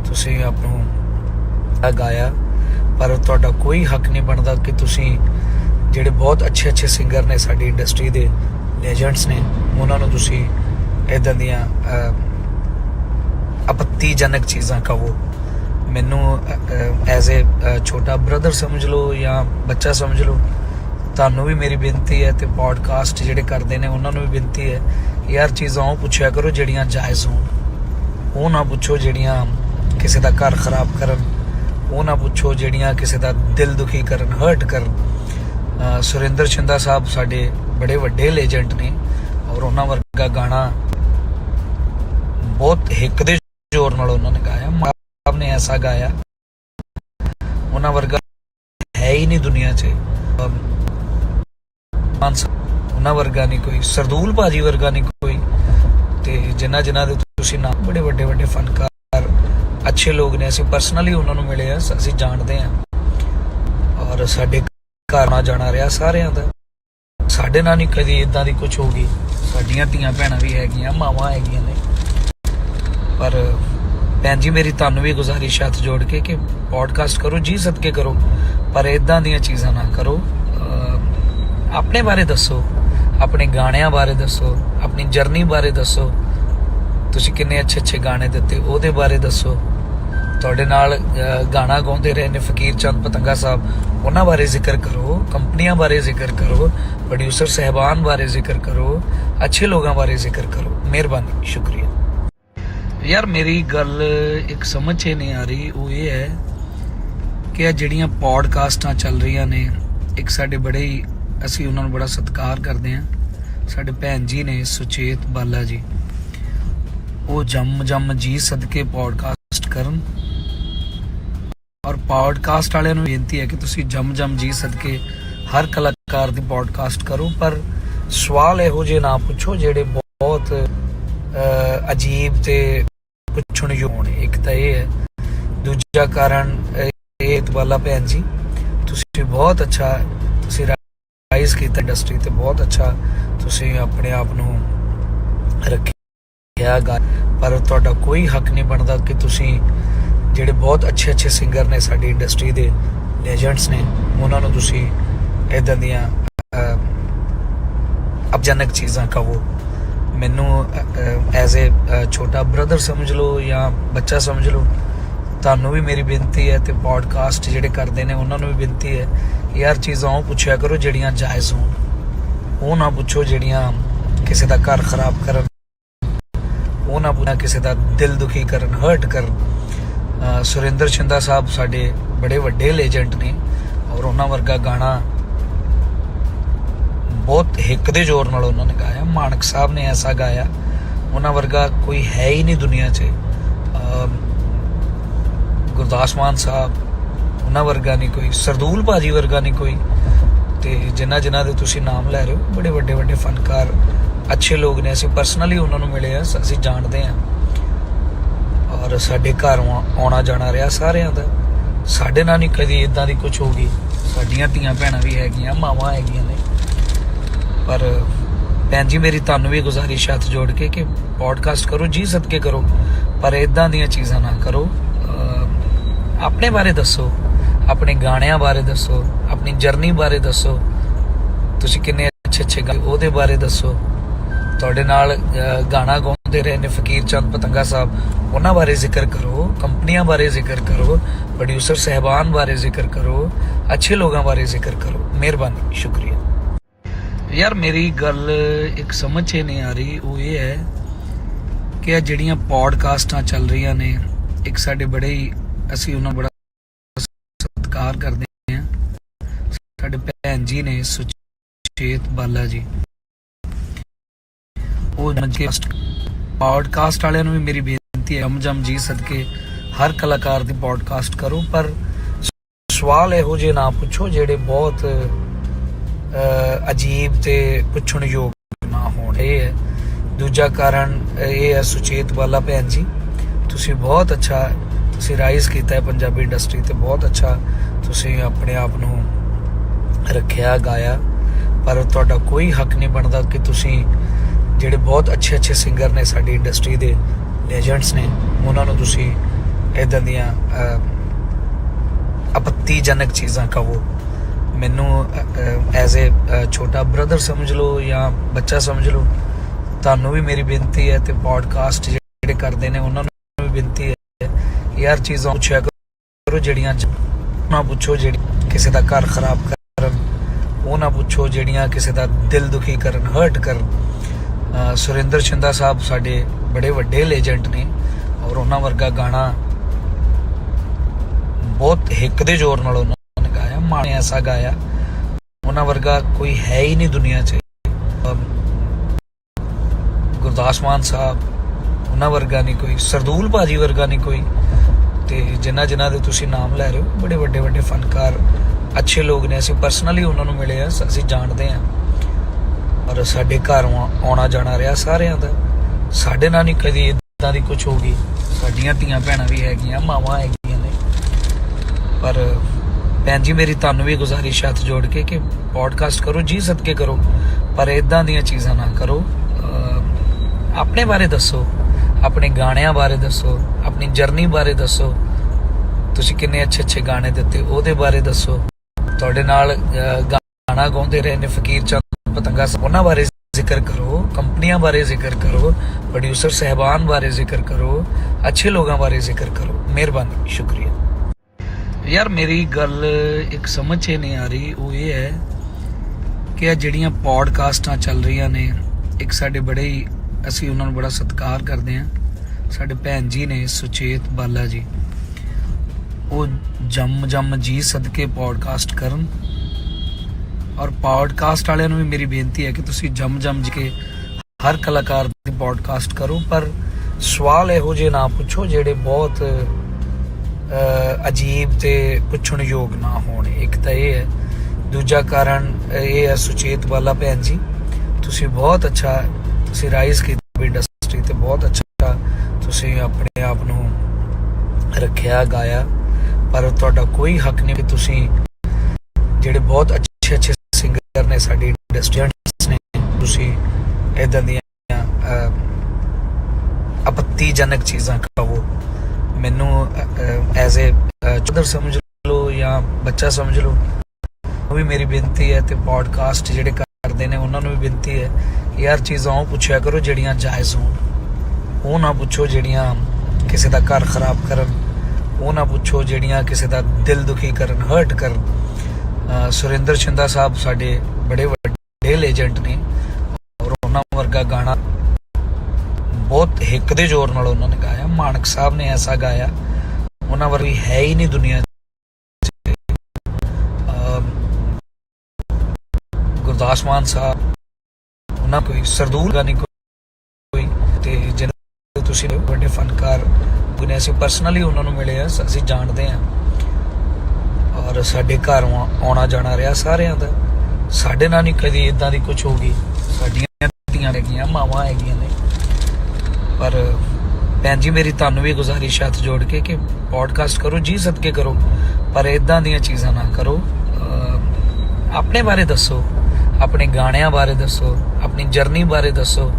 ਤੁਸੀਂ ਆਪ ਨੂੰ ਗਾਇਆ। ਪਰ ਤੁਹਾਡਾ ਕੋਈ ਹੱਕ ਨਹੀਂ ਬਣਦਾ ਕਿ ਤੁਸੀਂ ਜਿਹੜੇ ਬਹੁਤ ਅੱਛੇ ਅੱਛੇ ਸਿੰਗਰ ਨੇ ਸਾਡੀ ਇੰਡਸਟਰੀ ਦੇ ਲੈਜੈਂਡਸ ਨੇ, ਉਹਨਾਂ ਨੂੰ ਤੁਸੀਂ ਇਦਾਂ ਦੀਆਂ ਆਪੱਤੀਜਨਕ ਚੀਜ਼ਾਂ ਕਹੋ। ਮੈਨੂੰ ਐਜ਼ ਅ ਛੋਟਾ ਬ੍ਰਦਰ ਸਮਝ ਲਓ ਜਾਂ ਬੱਚਾ ਸਮਝ ਲਓ, ਤੁਹਾਨੂੰ ਵੀ ਮੇਰੀ ਬੇਨਤੀ ਹੈ ਤੇ ਪੋਡਕਾਸਟ ਜਿਹੜੇ ਕਰਦੇ ਨੇ, ਉਹਨਾਂ ਨੂੰ ਵੀ ਬੇਨਤੀ ਹੈ ਕਿ ਯਾਰ ਚੀਜ਼ਾਂ ਉਹ ਪੁੱਛਿਆ ਕਰੋ ਜਿਹੜੀਆਂ ਜਾਇਜ਼ ਹੋਣ। ਉਹ ਨਾ ਪੁੱਛੋ ਜਿਹੜੀਆਂ ਕਿਸੇ ਦਾ ਘਰ ਖਰਾਬ ਕਰਨ। ਉਹ ਨਾ ਪੁੱਛੋ ਜਿਹੜੀਆਂ ਕਿਸੇ ਦਾ ਦਿਲ ਦੁਖੀ ਕਰਨ ਹਰਟ ਕਰਨ। ਸੁਰਿੰਦਰ ਸ਼ਿੰਦਾ ਸਾਹਿਬ ਸਾਡੇ ਬੜੇ ਵੱਡੇ ਲੇਜੈਂਟ ਨੇ ਔਰ ਉਹਨਾਂ ਵਰਗਾ ਗਾਣਾ ਬਹੁਤ ਹਿੱਕ ਦੇ ਜ਼ੋਰ ਨਾਲ ਉਹਨਾਂ ਨੇ ਗਾਇਆ। ਸਾਹਿਬ ਨੇ ਐਸਾ ਗਾਇਆ। ਉਹਨਾਂ ਵਰਗਾ ਹੈ ਹੀ ਨਹੀਂ ਦੁਨੀਆ 'ਚ। ਉਹਨਾਂ ਵਰਗਾ ਨਹੀਂ ਕੋਈ, ਸਰਦੂਲ ਭਾਜੀ ਵਰਗਾ ਨਹੀਂ ਕੋਈ। ਤੇ ਜਿਨ੍ਹਾਂ ਜਿਨ੍ਹਾਂ ਦੇ ਤੁਸੀਂ ਨਾਮ ਬੜੇ ਵੱਡੇ ਵੱਡੇ ਫਨਕਾਰ ਅੱਛੇ ਲੋਕ ਨੇ, ਅਸੀਂ ਪਰਸਨਲੀ ਉਹਨਾਂ ਨੂੰ ਮਿਲੇ ਆ ਅਸੀਂ ਜਾਣਦੇ ਆ। ਔਰ ਸਾਡੇ ਘਰ ਨਾਲ ਜਾਣਾ ਰਿਹਾ ਸਾਰਿਆਂ ਦਾ। ਸਾਡੇ ਨਾਲ ਨਹੀਂ ਕਦੀ ਇਦਾਂ ਦੀ ਕੁਝ ਹੋ ਗਈ। ਸਾਡੀਆਂ ਧੀਆਂ ਭੈਣਾਂ ਵੀ ਹੈਗੀਆਂ, ਮਾਵਾਂ ਹੈਗੀਆਂ ਨੇ। ਪਰ ਭੈਣ ਜੀ, ਮੇਰੀ ਤੁਹਾਨੂੰ ਵੀ ਗੁਜ਼ਾਰਿਸ਼ ਹੱਥ ਜੋੜ ਕੇ ਕਿ ਪੋਡਕਾਸਟ ਕਰੋ, ਜੀ ਸਦਕੇ ਕਰੋ। ਪਰ ਇਦਾਂ ਦੀਆਂ ਚੀਜ਼ਾਂ ਨਾ ਕਰੋ। ਆਪਣੇ ਬਾਰੇ ਦੱਸੋ। ਆਪਣੇ ਗਾਣਿਆਂ ਬਾਰੇ ਦੱਸੋ। ਆਪਣੀ ਜਰਨੀ ਬਾਰੇ ਦੱਸੋ। ਤੁਸੀਂ ਕਿੰਨੇ ਅੱਛੇ ਅੱਛੇ ਗਾਣੇ ਦਿੱਤੇ, ਉਹਦੇ ਬਾਰੇ ਦੱਸੋ। ਤੁਹਾਡੇ ਨਾਲ ਗਾਣਾ ਗਾਉਂਦੇ ਰਹੇ ਨੇ ਫਕੀਰ ਚੰਦ ਪਤੰਗਾ ਸਾਹਿਬ। ਉਹਨਾਂ ਬਾਰੇ ਜ਼ਿਕਰ ਕਰੋ, ਕੰਪਨੀਆਂ ਬਾਰੇ ਜ਼ਿਕਰ ਕਰੋ ਪ੍ਰੋਡਿਊਸਰ ਸਹਿਬਾਨ ਬਾਰੇ ਜ਼ਿਕਰ ਕਰੋ, ਅੱਛੇ ਲੋਕਾਂ ਬਾਰੇ ਜ਼ਿਕਰ ਕਰੋ। ਮਿਹਰਬਾਨੀ, ਸ਼ੁਕਰੀਆ। ਯਾਰ, ਮੇਰੀ ਗੱਲ ਇੱਕ ਸਮਝ 'ਚ ਨਹੀਂ ਆ ਰਹੀ, ਉਹ ਇਹ ਹੈ ਕਿ ਇਹ ਜਿਹੜੀਆਂ ਪੋਡਕਾਸਟਾਂ ਚੱਲ ਰਹੀਆਂ ਨੇ, ਇੱਕ ਸਾਡੇ ਬੜੇ ਹੀ, ਅਸੀਂ ਉਹਨਾਂ ਨੂੰ ਬੜਾ ਸਤਿਕਾਰ ਕਰਦੇ ਹਾਂ। ਸਾਡੇ ਭੈਣ ਜੀ ਨੇ ਸੁਚੇਤ ਬਾਲਾ ਜੀ। ਉਹ ਜੰਮ ਜੰਮ ਜੀ ਸਦਕੇ ਪੋਡਕਾਸਟ ਕਰਨ। ਔਰ ਪੋਡਕਾਸਟ ਵਾਲਿਆਂ ਨੂੰ ਬੇਨਤੀ ਹੈ ਕਿ ਤੁਸੀਂ ਜੰਮ ਜੰਮ ਜੀ ਸਦਕੇ ਹਰ ਕਲਾਕਾਰ ਦੀ ਪੋਡਕਾਸਟ ਕਰੋ ਪਰ ਸਵਾਲ ਇਹੋ ਜਿਹੇ ਨਾ ਪੁੱਛੋ ਜਿਹੜੇ ਬਹੁਤ ਅਜੀਬ ਤੇ ਪੁੱਛਣ ਯੋਗ ਹੋਣ। ਇੱਕ ਤਾਂ ਇਹ ਹੈ ਦੂਜਾ ਕਾਰਨ ਅਹ, ਇਹ ਇਤਬਾਲਾ ਭੈਣ ਜੀ ਤੁਸੀਂ ਬਹੁਤ ਅੱਛਾ ਤੁਸੀਂ ਰਾਈਜ਼ ਕੀਤਾ ਇੰਡਸਟਰੀ ਤੇ ਬਹੁਤ ਅੱਛਾ ਤੁਸੀਂ ਆਪਣੇ ਆਪ ਨੂੰ ਰੱਖਿਆ। ਗਾ ਪਰ ਤੁਹਾਡਾ ਕੋਈ ਹੱਕ ਨਹੀਂ ਬਣਦਾ ਕਿ ਤੁਸੀਂ ਜਿਹੜੇ ਬਹੁਤ ਅੱਛੇ ਅੱਛੇ ਸਿੰਗਰ ਨੇ ਸਾਡੀ ਇੰਡਸਟਰੀ ਦੇ ਲੈਜੈਂਡਸ ਨੇ ਉਹਨਾਂ ਨੂੰ ਤੁਸੀਂ ਇਦਾਂ ਦੀਆਂ ਅਹ, ਚੀਜ਼ਾਂ ਕਹੋ। ਮੈਨੂੰ ਐਜ਼ ਅ ਛੋਟਾ ਬ੍ਰਦਰ ਸਮਝ ਲਓ ਜਾਂ ਬੱਚਾ ਸਮਝ ਲਓ ਤੁਹਾਨੂੰ ਵੀ ਮੇਰੀ ਬੇਨਤੀ ਹੈ ਤੇ ਪੋਡਕਾਸਟ ਜਿਹੜੇ ਕਰਦੇ ਨੇ ਉਹਨਾਂ ਨੂੰ ਵੀ ਬੇਨਤੀ ਹੈ ਕਿ ਯਾਰ ਚੀਜ਼ਾਂ ਉਹ ਪੁੱਛਿਆ ਕਰੋ ਜਿਹੜੀਆਂ ਜਾਇਜ਼ ਹੋਣ। ਉਹ ਨਾ ਪੁੱਛੋ ਜਿਹੜੀਆਂ ਕਿਸੇ ਦਾ ਘਰ ਖਰਾਬ ਕਰਨ। ਉਹ ਨਾ ਪੁੱਛਣਾ ਕਿਸੇ ਦਾ ਦਿਲ ਦੁਖੀ ਕਰਨ ਹਰਟ ਕਰਨ। ਸੁਰਿੰਦਰ ਛਿੰਦਾ ਸਾਹਿਬ ਸਾਡੇ ਬੜੇ ਵੱਡੇ ਲੇਜੈਂਟ ਨੇ ਔਰ ਉਹਨਾਂ ਵਰਗਾ ਗਾਣਾ ਬਹੁਤ ਹਿੱਕ ਦੇ ਜ਼ੋਰ ਨਾਲ ਉਹਨਾਂ ਨੇ ਗਾਇਆ। ਮਾਨਕ ਸਾਹਿਬ ਨੇ ਐਸਾ ਗਾਇਆ, ਉਹਨਾਂ ਵਰਗਾ ਕੋਈ ਹੈ ਹੀ ਨਹੀਂ ਦੁਨੀਆ 'ਚ। ਗੁਰਦਾਸ ਮਾਨ ਸਾਹਿਬ, ਉਹਨਾਂ ਵਰਗਾ ਨਹੀਂ ਕੋਈ, ਸਰਦੂਲ ਭਾਜੀ ਵਰਗਾ ਨਹੀਂ ਕੋਈ। ਤੇ ਜਿਨ੍ਹਾਂ ਜਿਨ੍ਹਾਂ ਦੇ ਤੁਸੀਂ ਨਾਮ ਲੈ ਰਹੇ ਹੋ, ਬੜੇ ਵੱਡੇ ਵੱਡੇ ਫਨਕਾਰ ਅੱਛੇ ਲੋਕ ਨੇ, ਅਸੀਂ ਪਰਸਨਲੀ ਉਹਨਾਂ ਨੂੰ ਮਿਲੇ ਆ, ਅਸੀਂ ਜਾਣਦੇ ਆ। ਔਰ ਸਾਡੇ ਘਰ ਆਉਣਾ- ਆਉਣਾ ਜਾਣਾ ਰਿਹਾ ਸਾਰਿਆਂ ਦਾ। ਸਾਡੇ ਨਾਲ ਨਹੀਂ ਕਦੀ ਇਦਾਂ ਦੀ ਕੁਝ ਹੋ ਗਈ। ਸਾਡੀਆਂ ਧੀਆਂ ਭੈਣਾਂ ਵੀ ਹੈਗੀਆਂ, ਮਾਵਾਂ ਹੈਗੀਆਂ ਨੇ। ਪਰ ਭੈਣ ਜੀ, ਮੇਰੀ ਤੁਹਾਨੂੰ ਵੀ ਗੁਜ਼ਾਰਿਸ਼ ਹੱਥ ਜੋੜ ਕੇ ਕਿ ਪੋਡਕਾਸਟ ਕਰੋ, ਜੀ ਸਦਕੇ ਕਰੋ। ਪਰ ਇਦਾਂ ਦੀਆਂ ਚੀਜ਼ਾਂ ਨਾ ਕਰੋ। ਆਪਣੇ ਬਾਰੇ ਦੱਸੋ, ਆਪਣੇ ਗਾਣਿਆਂ ਬਾਰੇ ਦੱਸੋ, ਆਪਣੀ ਜਰਨੀ ਬਾਰੇ ਦੱਸੋ। ਤੁਸੀਂ ਕਿੰਨੇ ਅੱਛੇ ਅੱਛੇ ਗਾਣੇ ਉਹਦੇ ਬਾਰੇ ਦੱਸੋ। ਤੁਹਾਡੇ ਨਾਲ ਗਾਣਾ ਗਾਉਂਦੇ ਰਹੇ ਨੇ ਫਕੀਰ ਚੰਦ ਪਤੰਗਾ ਸਾਹਿਬ, ਉਹਨਾਂ ਬਾਰੇ ਜ਼ਿਕਰ ਕਰੋ, ਕੰਪਨੀਆਂ ਬਾਰੇ ਜ਼ਿਕਰ ਕਰੋ ਪ੍ਰੋਡਿਊਸਰ ਸਹਿਬਾਨ ਬਾਰੇ ਜ਼ਿਕਰ ਕਰੋ, ਅੱਛੇ ਲੋਕਾਂ ਬਾਰੇ ਜ਼ਿਕਰ ਕਰੋ। ਮਿਹਰਬਾਨੀ, ਸ਼ੁਕਰੀਆ। ਯਾਰ, ਮੇਰੀ ਗੱਲ ਇੱਕ ਸਮਝ 'ਚ ਨਹੀਂ ਆ ਰਹੀ, ਉਹ ਇਹ ਹੈ ਕਿ ਇਹ ਜਿਹੜੀਆਂ ਪੋਡਕਾਸਟਾਂ ਚੱਲ ਰਹੀਆਂ ਨੇ, ਇੱਕ ਸਾਡੇ ਬੜੇ ਹੀ, ਅਸੀਂ ਉਹਨਾਂ ਬੜਾ ਸਤਿਕਾਰ ਕਰਦੇ ਹਾਂ। ਸਾਡੇ ਭੈਣ ਜੀ ਨੇ ਸੁਚੇਤ ਬਾਲਾ ਜੀ। ਉਹ ਮੰਕੇ ਪੋਡਕਾਸਟ ਵਾਲਿਆਂ ਨੂੰ ਵੀ ਮੇਰੀ ਬੇਨਤੀ ਹੈ ਜਮ ਜੀ ਸਦਕੇ ਹਰ ਕਲਾਕਾਰ ਦੀ ਪੋਡਕਾਸਟ ਕਰੋ, ਪਰ ਸਵਾਲ ਇਹੋ ਜਿਹੇ ਨਾ ਪੁੱਛੋ ਜਿਹੜੇ ਬਹੁਤ ਅਜੀਬ ਤੇ ਪੁੱਛਣ ਯੋਗ ਨਾ ਹੋਣ। ਇਹ ਹੈ, ਦੂਜਾ ਕਾਰਨ ਇਹ ਹੈ ਸੁਚੇਤ ਵਾਲਾ ਭੈਣ ਜੀ, ਤੁਸੀਂ ਬਹੁਤ ਅੱਛਾ ਤੁਸੀਂ ਰਾਈਜ਼ ਕੀਤਾ ਹੈ ਪੰਜਾਬੀ ਇੰਡਸਟਰੀ ਤੇ, ਬਹੁਤ ਅੱਛਾ ਤੁਸੀਂ ਆਪਣੇ ਆਪ ਨੂੰ ਰੱਖਿਆ, ਗਾਇਆ, ਪਰ ਤੁਹਾਡਾ ਕੋਈ ਹੱਕ ਨਹੀਂ ਬਣਦਾ ਕਿ ਤੁਸੀਂ ਜਿਹੜੇ ਬਹੁਤ ਅੱਛੇ ਅੱਛੇ ਸਿੰਗਰ ਨੇ ਸਾਡੀ ਇੰਡਸਟਰੀ ਦੇ ਲੈਜੈਂਡਸ ਨੇ, ਉਹਨਾਂ ਨੂੰ ਤੁਸੀਂ ਇਦਾਂ ਦੀਆਂ ਆਪੱਤੀਜਨਕ ਚੀਜ਼ਾਂ ਕਹੋ। ਮੈਨੂੰ ਐਜ਼ ਅ ਛੋਟਾ ਬ੍ਰਦਰ ਸਮਝ ਲਓ ਜਾਂ ਬੱਚਾ ਸਮਝ ਲਓ, ਤੁਹਾਨੂੰ ਵੀ ਮੇਰੀ ਬੇਨਤੀ ਹੈ ਤੇ ਪੋਡਕਾਸਟ ਜਿਹੜੇ ਕਰਦੇ ਨੇ, ਉਹਨਾਂ ਨੂੰ ਵੀ ਬੇਨਤੀ ਹੈ ਯਾਰ ਚੀਜ਼ਾਂ ਪੁੱਛਿਆ ਕਰੋ, ਜਿਹੜੀਆਂ ਨਾ ਪੁੱਛੋ, ਜਿਹੜੀ ਕਿਸੇ ਦਾ ਘਰ ਖਰਾਬ ਕਰਨ, ਉਹ ਨਾ ਪੁੱਛੋ, ਜਿਹੜੀਆਂ ਕਿਸੇ ਦਾ ਦਿਲ ਦੁਖੀ ਕਰਨ ਹਰਟ ਕਰਨ। ਸੁਰਿੰਦਰ ਛਿੰਦਾ ਸਾਹਿਬ ਸਾਡੇ ਬੜੇ ਵੱਡੇ ਲੈਜੈਂਡ ਨੇ ਔਰ ਉਹਨਾਂ ਵਰਗਾ ਗਾਣਾ ਬਹੁਤ ਹਿੱਕ ਦੇ ਜ਼ੋਰ ਨਾਲ ਉਹਨਾਂ ਨੇ ਗਾਇਆ, ਮਾਣੇ ਐਸਾ ਗਾਇਆ। ਉਹਨਾਂ ਵਰਗਾ ਕੋਈ ਹੈ ਹੀ ਨਹੀਂ ਦੁਨੀਆ 'ਚ। ਗੁਰਦਾਸ ਮਾਨ ਸਾਹਿਬ, ਉਹਨਾਂ ਵਰਗਾ ਨਹੀਂ ਕੋਈ, ਸਰਦੂਲ ਭਾਜੀ ਵਰਗਾ ਨਹੀਂ ਕੋਈ। ਤੇ ਜਿਨ੍ਹਾਂ ਜਿਨ੍ਹਾਂ ਦੇ ਤੁਸੀਂ ਨਾਮ ਲੈ ਰਹੇ ਹੋ, ਬੜੇ ਵੱਡੇ ਵੱਡੇ ਫਨਕਾਰ, ਅੱਛੇ ਲੋਕ ਨੇ। ਅਸੀਂ ਪਰਸਨਲੀ ਉਹਨਾਂ ਨੂੰ ਮਿਲੇ ਆ ਅਸੀਂ ਜਾਣਦੇ ਆ ਔਰ ਸਾਡੇ ਘਰ ਆਉਣਾ- ਆਉਣਾ ਜਾਣਾ ਰਿਹਾ ਸਾਰਿਆਂ ਦਾ। ਸਾਡੇ ਨਾਲ ਨਹੀਂ ਕਦੀ ਇਦਾਂ ਦੀ ਕੁਝ ਹੋ ਗਈ। ਸਾਡੀਆਂ ਧੀਆਂ ਭੈਣਾਂ ਵੀ ਹੈਗੀਆਂ ਮਾਵਾਂ ਹੈਗੀਆਂ ਨੇ। ਪਰ ਭੈਣ ਜੀ ਮੇਰੀ ਤੁਹਾਨੂੰ ਵੀ ਗੁਜ਼ਾਰਿਸ਼ ਹੱਥ ਜੋੜ ਕੇ ਕਿ ਪੋਡਕਾਸਟ ਕਰੋ ਜੀ ਸਦਕੇ ਕਰੋ। ਪਰ ਇਦਾਂ ਦੀਆਂ ਚੀਜ਼ਾਂ ਨਾ ਕਰੋ। ਆਪਣੇ ਬਾਰੇ ਦੱਸੋ। ਆਪਣੇ ਗਾਣਿਆਂ ਬਾਰੇ ਦੱਸੋ। ਆਪਣੀ ਜਰਨੀ ਬਾਰੇ ਦੱਸੋ। ਤੁਸੀਂ ਕਿੰਨੇ ਅੱਛੇ ਅੱਛੇ ਗਾਣੇ ਦਿੱਤੇ ਉਹਦੇ ਬਾਰੇ ਦੱਸੋ। ਤੁਹਾਡੇ ਨਾਲ ਅਹ, ਗਾਣਾ ਗਾਉਂਦੇ ਰਹੇ ਨੇ ਫਕੀਰ ਚੰਦ ਪਤੰਗਾ ਉਹਨਾਂ ਬਾਰੇ ਜ਼ਿਕਰ ਕਰੋ, ਕੰਪਨੀਆਂ ਬਾਰੇ ਜ਼ਿਕਰ ਕਰੋ ਪ੍ਰੋਡਿਊਸਰ ਸਹਿਬਾਨ ਬਾਰੇ ਜ਼ਿਕਰ ਕਰੋ, ਅੱਛੇ ਲੋਕਾਂ ਬਾਰੇ ਜ਼ਿਕਰ ਕਰੋ। ਮਿਹਰਬਾਨੀ, ਸ਼ੁਕਰੀਆ। ਯਾਰ, ਮੇਰੀ ਗੱਲ ਇੱਕ ਸਮਝ 'ਚ ਨਹੀਂ ਆ ਰਹੀ। ਉਹ ਇਹ ਹੈ ਕਿ ਆ ਜਿਹੜੀਆਂ ਪੋਡਕਾਸਟਾਂ ਚੱਲ ਰਹੀਆਂ ਨੇ, ਇੱਕ ਸਾਡੇ ਬੜੇ ਹੀ, ਅਸੀਂ ਉਹਨਾਂ ਨੂੰ ਬੜਾ ਸਤਿਕਾਰ ਕਰਦੇ ਹਾਂ। ਸਾਡੇ ਭੈਣ ਜੀ ਨੇ, ਸੁਚੇਤ ਬਾਲਾ ਜੀ। ਉਹ ਜੰਮ ਜੰਮ ਜੀ ਸਦਕੇ ਪੋਡਕਾਸਟ ਕਰਨ। ਔਰ ਪੋਡਕਾਸਟ ਵਾਲਿਆਂ ਨੂੰ ਵੀ ਮੇਰੀ ਬੇਨਤੀ ਹੈ ਕਿ ਤੁਸੀਂ ਜਮ ਜਮ ਕੇ ਹਰ ਕਲਾਕਾਰ ਦੀ ਪੋਡਕਾਸਟ ਕਰੋ, ਪਰ ਸਵਾਲ ਇਹੋ ਜਿਹੇ ਨਾ ਪੁੱਛੋ ਜਿਹੜੇ ਬਹੁਤ ਅਜੀਬ ਤੇ ਪੁੱਛਣ ਯੋਗ ਨਾ ਹੋਣ। ਇੱਕ ਤਾਂ ਇਹ ਹੈ, ਦੂਜਾ ਕਾਰਨ ਇਹ ਹੈ ਸੁਚੇਤ ਵਾਲਾ ਭੈਣ ਜੀ, ਤੁਸੀਂ ਬਹੁਤ ਅੱਛਾ, ਤੁਸੀਂ ਰਾਈਜ਼ ਕੀਤੀ ਇੰਡਸਟਰੀ ਤੇ ਬਹੁਤ ਅੱਛਾ ਤੁਸੀਂ ਆਪਣੇ ਆਪ ਨੂੰ ਰੱਖਿਆ, ਗਾਇਆ, ਪਰ ਤੁਹਾਡਾ ਕੋਈ ਹੱਕ ਨਹੀਂ ਕਿ ਤੁਸੀਂ ਜਿਹੜੇ ਬਹੁਤ ਅੱਛੇ ਅੱਛੇ ਸਿੰਗਰ ਨੇ ਸਾਡੀ ਇੰਡਸਟਰੀ ਨੇ, ਤੁਸੀਂ ਇਦਾਂ ਦੀਆਂ ਆਪੱਤੀਜਨਕ ਚੀਜ਼ਾਂ ਕਹੋ ਮੈਨੂੰ ਐਜ਼ ਅ ਚੁਦਰ ਸਮਝ ਲਓ ਜਾਂ ਬੱਚਾ ਸਮਝ ਲਓ, ਉਹ ਵੀ ਮੇਰੀ ਬੇਨਤੀ ਹੈ ਤੇ ਪੋਡਕਾਸਟ ਜਿਹੜੇ ਕਰਦੇ ਨੇ, ਉਹਨਾਂ ਨੂੰ ਵੀ ਬੇਨਤੀ ਹੈ ਕਿ ਯਾਰ ਚੀਜ਼ਾਂ ਉਹ ਪੁੱਛਿਆ ਕਰੋ ਜਿਹੜੀਆਂ ਜਾਇਜ਼ ਹੋਣ। ਉਹ ਨਾ ਪੁੱਛੋ ਜਿਹੜੀਆਂ ਕਿਸੇ ਦਾ ਘਰ ਖਰਾਬ ਕਰਨ, ਉਹ ਨਾ ਪੁੱਛੋ ਜਿਹੜੀਆਂ ਕਿਸੇ ਦਾ ਦਿਲ ਦੁਖੀ ਕਰਨ ਹਰਟ ਕਰਨ। ਸੁਰਿੰਦਰ ਛਿੰਦਾ ਸਾਹਿਬ ਸਾਡੇ ਬੜੇ ਵੱਡੇ ਲੈਜੈਂਡ ਨੇ ਔਰ ਉਹਨਾਂ ਵਰਗਾ ਗਾਣਾ ਬਹੁਤ ਹਿੱਕ ਦੇ ਜ਼ੋਰ ਨਾਲ ਉਹਨਾਂ ਨੇ ਗਾਇਆ। ਮਾਨਕ ਸਾਹਿਬ ਨੇ ਐਸਾ ਗਾਇਆ, ਉਹਨਾਂ ਵਰਗੀ ਹੈ ਹੀ ਨਹੀਂ ਦੁਨੀਆ ਗੁਰਦਾਸ ਮਾਨ ਸਾਹਿਬ, ਉਹਨਾਂ ਕੋਈ ਸਰਦੂਲ ਗਾ ਨਹੀਂ ਕੋਈ, ਤੇ ਜਿਹਨਾਂ ਤੁਸੀਂ ਵੱਡੇ ਫਨਕਾਰ ਗੁਨੇ ਅਸੀਂ ਪਰਸਨਲੀ ਉਹਨਾਂ ਨੂੰ ਮਿਲੇ ਆ, ਅਸੀਂ ਜਾਣਦੇ ਆ। ਔਰ ਸਾਡੇ ਘਰ ਆਉਣਾ- ਆਉਣਾ ਜਾਣਾ ਰਿਹਾ ਸਾਰਿਆਂ ਦਾ। ਸਾਡੇ ਨਾਲ ਨਹੀਂ ਕਦੀ ਇਦਾਂ ਦੀ ਕੁਝ ਹੋ ਗਈ। ਸਾਡੀਆਂ ਧੀਆਂ ਹੈਗੀਆਂ, ਮਾਵਾਂ ਹੈਗੀਆਂ ਨੇ। ਪਰ ਭੈਣ ਜੀ, ਮੇਰੀ ਤੁਹਾਨੂੰ ਵੀ ਗੁਜ਼ਾਰਿਸ਼ ਹੱਥ ਜੋੜ ਕੇ ਕਿ ਪੋਡਕਾਸਟ ਕਰੋ, ਜੀ ਸਦਕੇ ਕਰੋ। ਪਰ ਇਦਾਂ ਦੀਆਂ ਚੀਜ਼ਾਂ ਨਾ ਕਰੋ। ਆਪਣੇ ਬਾਰੇ ਦੱਸੋ। ਆਪਣੇ ਗਾਣਿਆਂ ਬਾਰੇ ਦੱਸੋ। ਆਪਣੀ ਜਰਨੀ ਬਾਰੇ ਦੱਸੋ।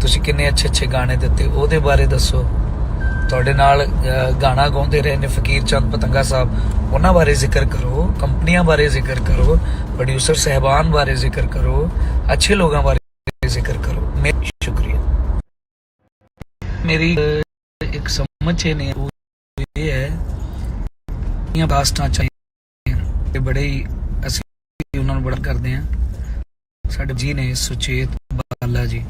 ਤੁਸੀਂ ਕਿੰਨੇ ਅੱਛੇ ਅੱਛੇ ਗਾਣੇ ਦਿੱਤੇ, ਉਹਦੇ ਬਾਰੇ ਦੱਸੋ। ਤੁਹਾਡੇ ਨਾਲ ਗਾਣਾ ਗਾਉਂਦੇ ਰਹੇ ਨੇ ਫਕੀਰ ਚੰਦ ਪਤੰਗਾ ਸਾਹਿਬ। ਉਹਨਾਂ ਬਾਰੇ ਜ਼ਿਕਰ ਕਰੋ ਕੰਪਨੀਆਂ ਬਾਰੇ ਜ਼ਿਕਰ ਕਰੋ ਪ੍ਰੋਡਿਊਸਰ ਸਹਿਬਾਨ ਬਾਰੇ ਜ਼ਿਕਰ ਕਰੋ ਅੱਛੇ ਲੋਕਾਂ ਬਾਰੇ ਜ਼ਿਕਰ ਕਰੋ ਮੈਂ ਸ਼ੁਕਰੀਆ ਮੇਰੀ ਅਹ, ਇੱਕ ਸਮਝ 'ਚ ਨਹੀਂ ਉਹ ਇਹ ਹੈ ਇਹ ਬਾਸਟਾਂ ਚਾਹੀਦੀਆਂ ਤੇ ਬੜੇ ਹੀ ਅਸੀਂ ਉਹਨਾਂ ਨੂੰ ਬੜਾ ਕਰਦੇ ਹਾਂ ਸਾਡੇ ਜੀ ਨੇ ਸੁਚੇਤ ਬਾਲਾ ਜੀ